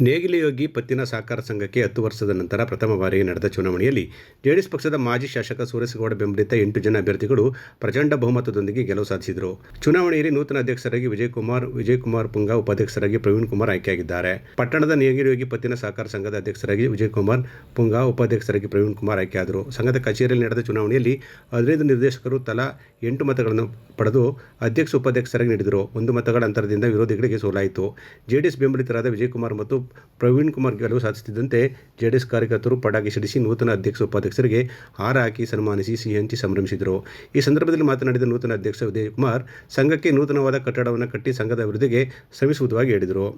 ನೇಗಿಲಯೋಗಿ ಪತ್ತಿನ ಸಹಕಾರ ಸಂಘಕ್ಕೆ ಹತ್ತು ವರ್ಷದ ನಂತರ ಪ್ರಥಮ ಬಾರಿಗೆ ನಡೆದ ಚುನಾವಣೆಯಲ್ಲಿ ಜೆಡಿಎಸ್ ಪಕ್ಷದ ಮಾಜಿ ಶಾಸಕ ಸುರೇಶ್ ಗೌಡ ಬೆಂಬಲಿತ ಎಂಟು ಜನ ಅಭ್ಯರ್ಥಿಗಳು ಪ್ರಚಂಡ ಬಹುಮತದೊಂದಿಗೆ ಗೆಲುವು ಸಾಧಿಸಿದರು. ಚುನಾವಣೆಯಲ್ಲಿ ನೂತನ ಅಧ್ಯಕ್ಷರಾಗಿ ವಿಜಯಕುಮಾರ್ ವಿಜಯಕುಮಾರ್ ಪುಂಗ, ಉಪಾಧ್ಯಕ್ಷರಾಗಿ ಪ್ರವೀಣ್ ಕುಮಾರ್ ಆಯ್ಕೆಯಾಗಿದ್ದಾರೆ. ಪಟ್ಟಣದ ನಿಯೋಗಿ ಪತ್ತಿನ ಸಹಕಾರ ಸಂಘದ ಅಧ್ಯಕ್ಷರಾಗಿ ವಿಜಯ್ ಕುಮಾರ್ ಪುಂಗಾ, ಉಪಾಧ್ಯಕ್ಷರಾಗಿ ಪ್ರವೀಣ್ ಕುಮಾರ್ ಆಯ್ಕೆಯಾದರು ಸಂಘದ ಕಚೇರಿಯಲ್ಲಿ ನಡೆದ ಚುನಾವಣೆಯಲ್ಲಿ ಹದಿನೈದು ನಿರ್ದೇಶಕರು ತಲಾ ಎಂಟು ಮತಗಳನ್ನು ಪಡೆದು ಅಧ್ಯಕ್ಷ, ಉಪಾಧ್ಯಕ್ಷರಾಗಿ ನೀಡಿದರು. ಒಂದು ಮತಗಳ ಅಂತರದಿಂದ ವಿರೋಧಿಗಳಿಗೆ ಸೋಲಾಯಿತು. ಜೆಡಿಎಸ್ ಬೆಂಬಲಿತರಾದ ವಿಜಯಕುಮಾರ್ ಮತ್ತು ಪ್ರವೀಣ್ ಕುಮಾರ್ ಗೆಲುವು ಸಾಧಿಸುತ್ತಿದ್ದಂತೆ ಜೆಡಿಎಸ್ ಕಾರ್ಯಕರ್ತರು ಪಟಾಕಿ ಸಿಡಿಸಿ ನೂತನ ಅಧ್ಯಕ್ಷ, ಉಪಾಧ್ಯಕ್ಷರಿಗೆ ಹಾರ ಹಾಕಿ ಸನ್ಮಾನಿಸಿ ಸಿಹಿ ಹಂಚಿ ಸಂಭ್ರಮಿಸಿದರು. ಈ ಸಂದರ್ಭದಲ್ಲಿ ಮಾತನಾಡಿದ ನೂತನ ಅಧ್ಯಕ್ಷ ವಿಜಯಕುಮಾರ್, ಸಂಘಕ್ಕೆ ನೂತನವಾದ ಕಟ್ಟಡವನ್ನು ಕಟ್ಟಿ ಸಂಘದ ಅಭಿವೃದ್ಧಿಗೆ ಶ್ರಮಿಸುವುದಾಗಿ ಹೇಳಿದರು.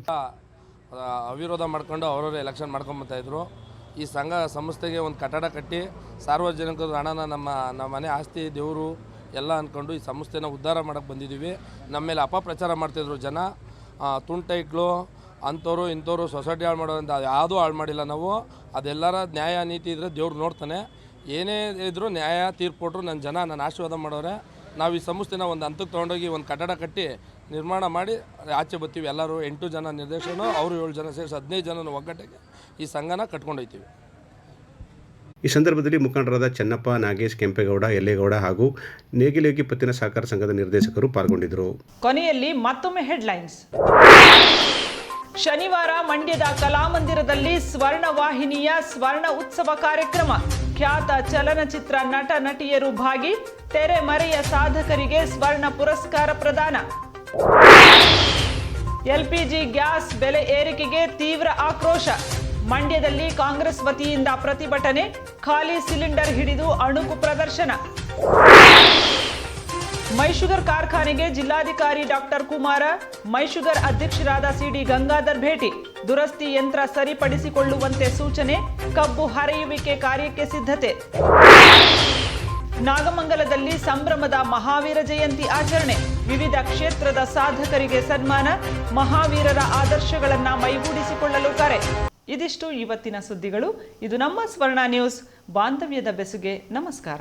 ಅವಿರೋಧ ಮಾಡ್ಕೊಂಡು ಅವರವರೇ ಎಲೆಕ್ಷನ್ ಮಾಡ್ಕೊಂಬತ್ತಾಯಿದ್ರು ಈ ಸಂಘ ಸಂಸ್ಥೆಗೆ ಒಂದು ಕಟ್ಟಡ ಕಟ್ಟಿ ಸಾರ್ವಜನಿಕರ ಹಣನ ನಮ್ಮ ನಮ್ಮ ಮನೆ ಆಸ್ತಿ, ದೇವರು ಎಲ್ಲ ಅಂದ್ಕೊಂಡು ಈ ಸಂಸ್ಥೆನ ಉದ್ಧಾರ ಮಾಡೋಕ್ಕೆ ಬಂದಿದ್ದೀವಿ ನಮ್ಮ ಮೇಲೆ ಅಪಪ್ರಚಾರ ಮಾಡ್ತಿದ್ರು ಜನ. ತುಂಟೈಟ್ಲು ಅಂಥವ್ರು, ಇಂಥವ್ರು ಸೊಸೈಟಿ ಹಾಳು ಮಾಡೋದಂತ ಯಾವುದೂ ಹಾಳು ಮಾಡಿಲ್ಲ ನಾವು. ಅದೆಲ್ಲರ ನ್ಯಾಯ ನೀತಿ ಇದ್ದರೆ ದೇವ್ರು ನೋಡ್ತಾನೆ. ಏನೇ ಇದ್ದರೂ ನ್ಯಾಯ ತೀರ್ಪು ಕೊಟ್ಟರು ನನ್ನ ಜನ ನನ್ನ ಆಶೀರ್ವಾದ ಮಾಡೋರೆ. ನಾವು ಈ ಸಂಸ್ಥೆನ ಒಂದು ಹಂತಕ್ಕೆ ತೊಗೊಂಡೋಗಿ ಒಂದು ಕಟ್ಟಡ ಕಟ್ಟಿ ನಿರ್ಮಾಣ ಮಾಡಿ ಆಚೆ ಬರ್ತೀವಿ. ಎಲ್ಲರೂ ಎಂಟು ಜನ ನಿರ್ದೇಶನ ಅವರು ಏಳು ಜನ ಸೇರಿಸಿ ಹದಿನೈದು ಜನ ಒಗ್ಗಟ್ಟಿಗೆ ಈ ಸಂಘನ ಕಟ್ಕೊಂಡೋಗ್ತೀವಿ ಈ ಸಂದರ್ಭದಲ್ಲಿ ಮುಖಂಡರಾದ ಚೆನ್ನಪ್ಪ ನಾಗೇಶ್ ಕೆಂಪೇಗೌಡ ಯಲ್ಲೇಗೌಡ ಹಾಗೂ ನೇಗಿಲೇಗಿ ಪತ್ತಿನ ಸಹಕಾರ ಸಂಘದ ನಿರ್ದೇಶಕರು ಪಾಲ್ಗೊಂಡಿದ್ದರು. ಕೊನೆಯಲ್ಲಿ ಮತ್ತೊಮ್ಮೆ ಹೆಡ್ಲೈನ್ಸ್. ಶನಿವಾರ ಮಂಡ್ಯದ ಕಲಾಮಂದಿರದಲ್ಲಿ ಸ್ವರ್ಣ ವಾಹಿನಿಯ ಸ್ವರ್ಣ ಉತ್ಸವ ಕಾರ್ಯಕ್ರಮ. ಖ್ಯಾತ ಚಲನಚಿತ್ರ ನಟ ನಟಿಯರು ಭಾಗಿ ತೆರೆಮರೆಯ ಸಾಧಕರಿಗೆ ಸ್ವರ್ಣ ಪುರಸ್ಕಾರ ಪ್ರದಾನ. ಎಲ್ಪಿಜಿ ಗ್ಯಾಸ್ ಬೆಲೆ ಏರಿಕೆಗೆ ತೀವ್ರ ಆಕ್ರೋಶ. ಮಂಡ್ಯದಲ್ಲಿ ಕಾಂಗ್ರೆಸ್ ವತಿಯಿಂದ ಪ್ರತಿಭಟನೆ, ಖಾಲಿ ಸಿಲಿಂಡರ್ ಹಿಡಿದು ಅಣುಕು ಪ್ರದರ್ಶನ. ಮೈಶುಗರ್ ಕಾರ್ಖಾನೆಗೆ ಜಿಲ್ಲಾಧಿಕಾರಿ ಡಾಕ್ಟರ್ ಕುಮಾರ, ಮೈಶುಗರ್ ಅಧ್ಯಕ್ಷರಾದ ಸಿಡಿ ಗಂಗಾಧರ್ ಭೇಟಿ. ದುರಸ್ತಿ ಯಂತ್ರ ಸರಿಪಡಿಸಿಕೊಳ್ಳುವಂತೆ ಸೂಚನೆ, ಕಬ್ಬು ಹರಿಯುವಿಕೆ ಕಾರ್ಯಕ್ಕೆ ಸಿದ್ಧತೆ. ನಾಗಮಂಗಲದಲ್ಲಿ ಸಂಭ್ರಮದ ಮಹಾವೀರ ಜಯಂತಿ ಆಚರಣೆ. ವಿವಿಧ ಕ್ಷೇತ್ರದ ಸಾಧಕರಿಗೆ ಸನ್ಮಾನ, ಮಹಾವೀರರ ಆದರ್ಶಗಳನ್ನ ಮೈಗೂಡಿಸಿಕೊಳ್ಳಲು ಕರೆ ಇದಿಷ್ಟು ಇವತ್ತಿನ ಸುದ್ದಿಗಳು. ಇದು ನಮ್ಮ ಸ್ವರ್ಣ ನ್ಯೂಸ್. ಬಾಂಧವ್ಯದ ಬೆಸುಗೆ, ನಮಸ್ಕಾರ.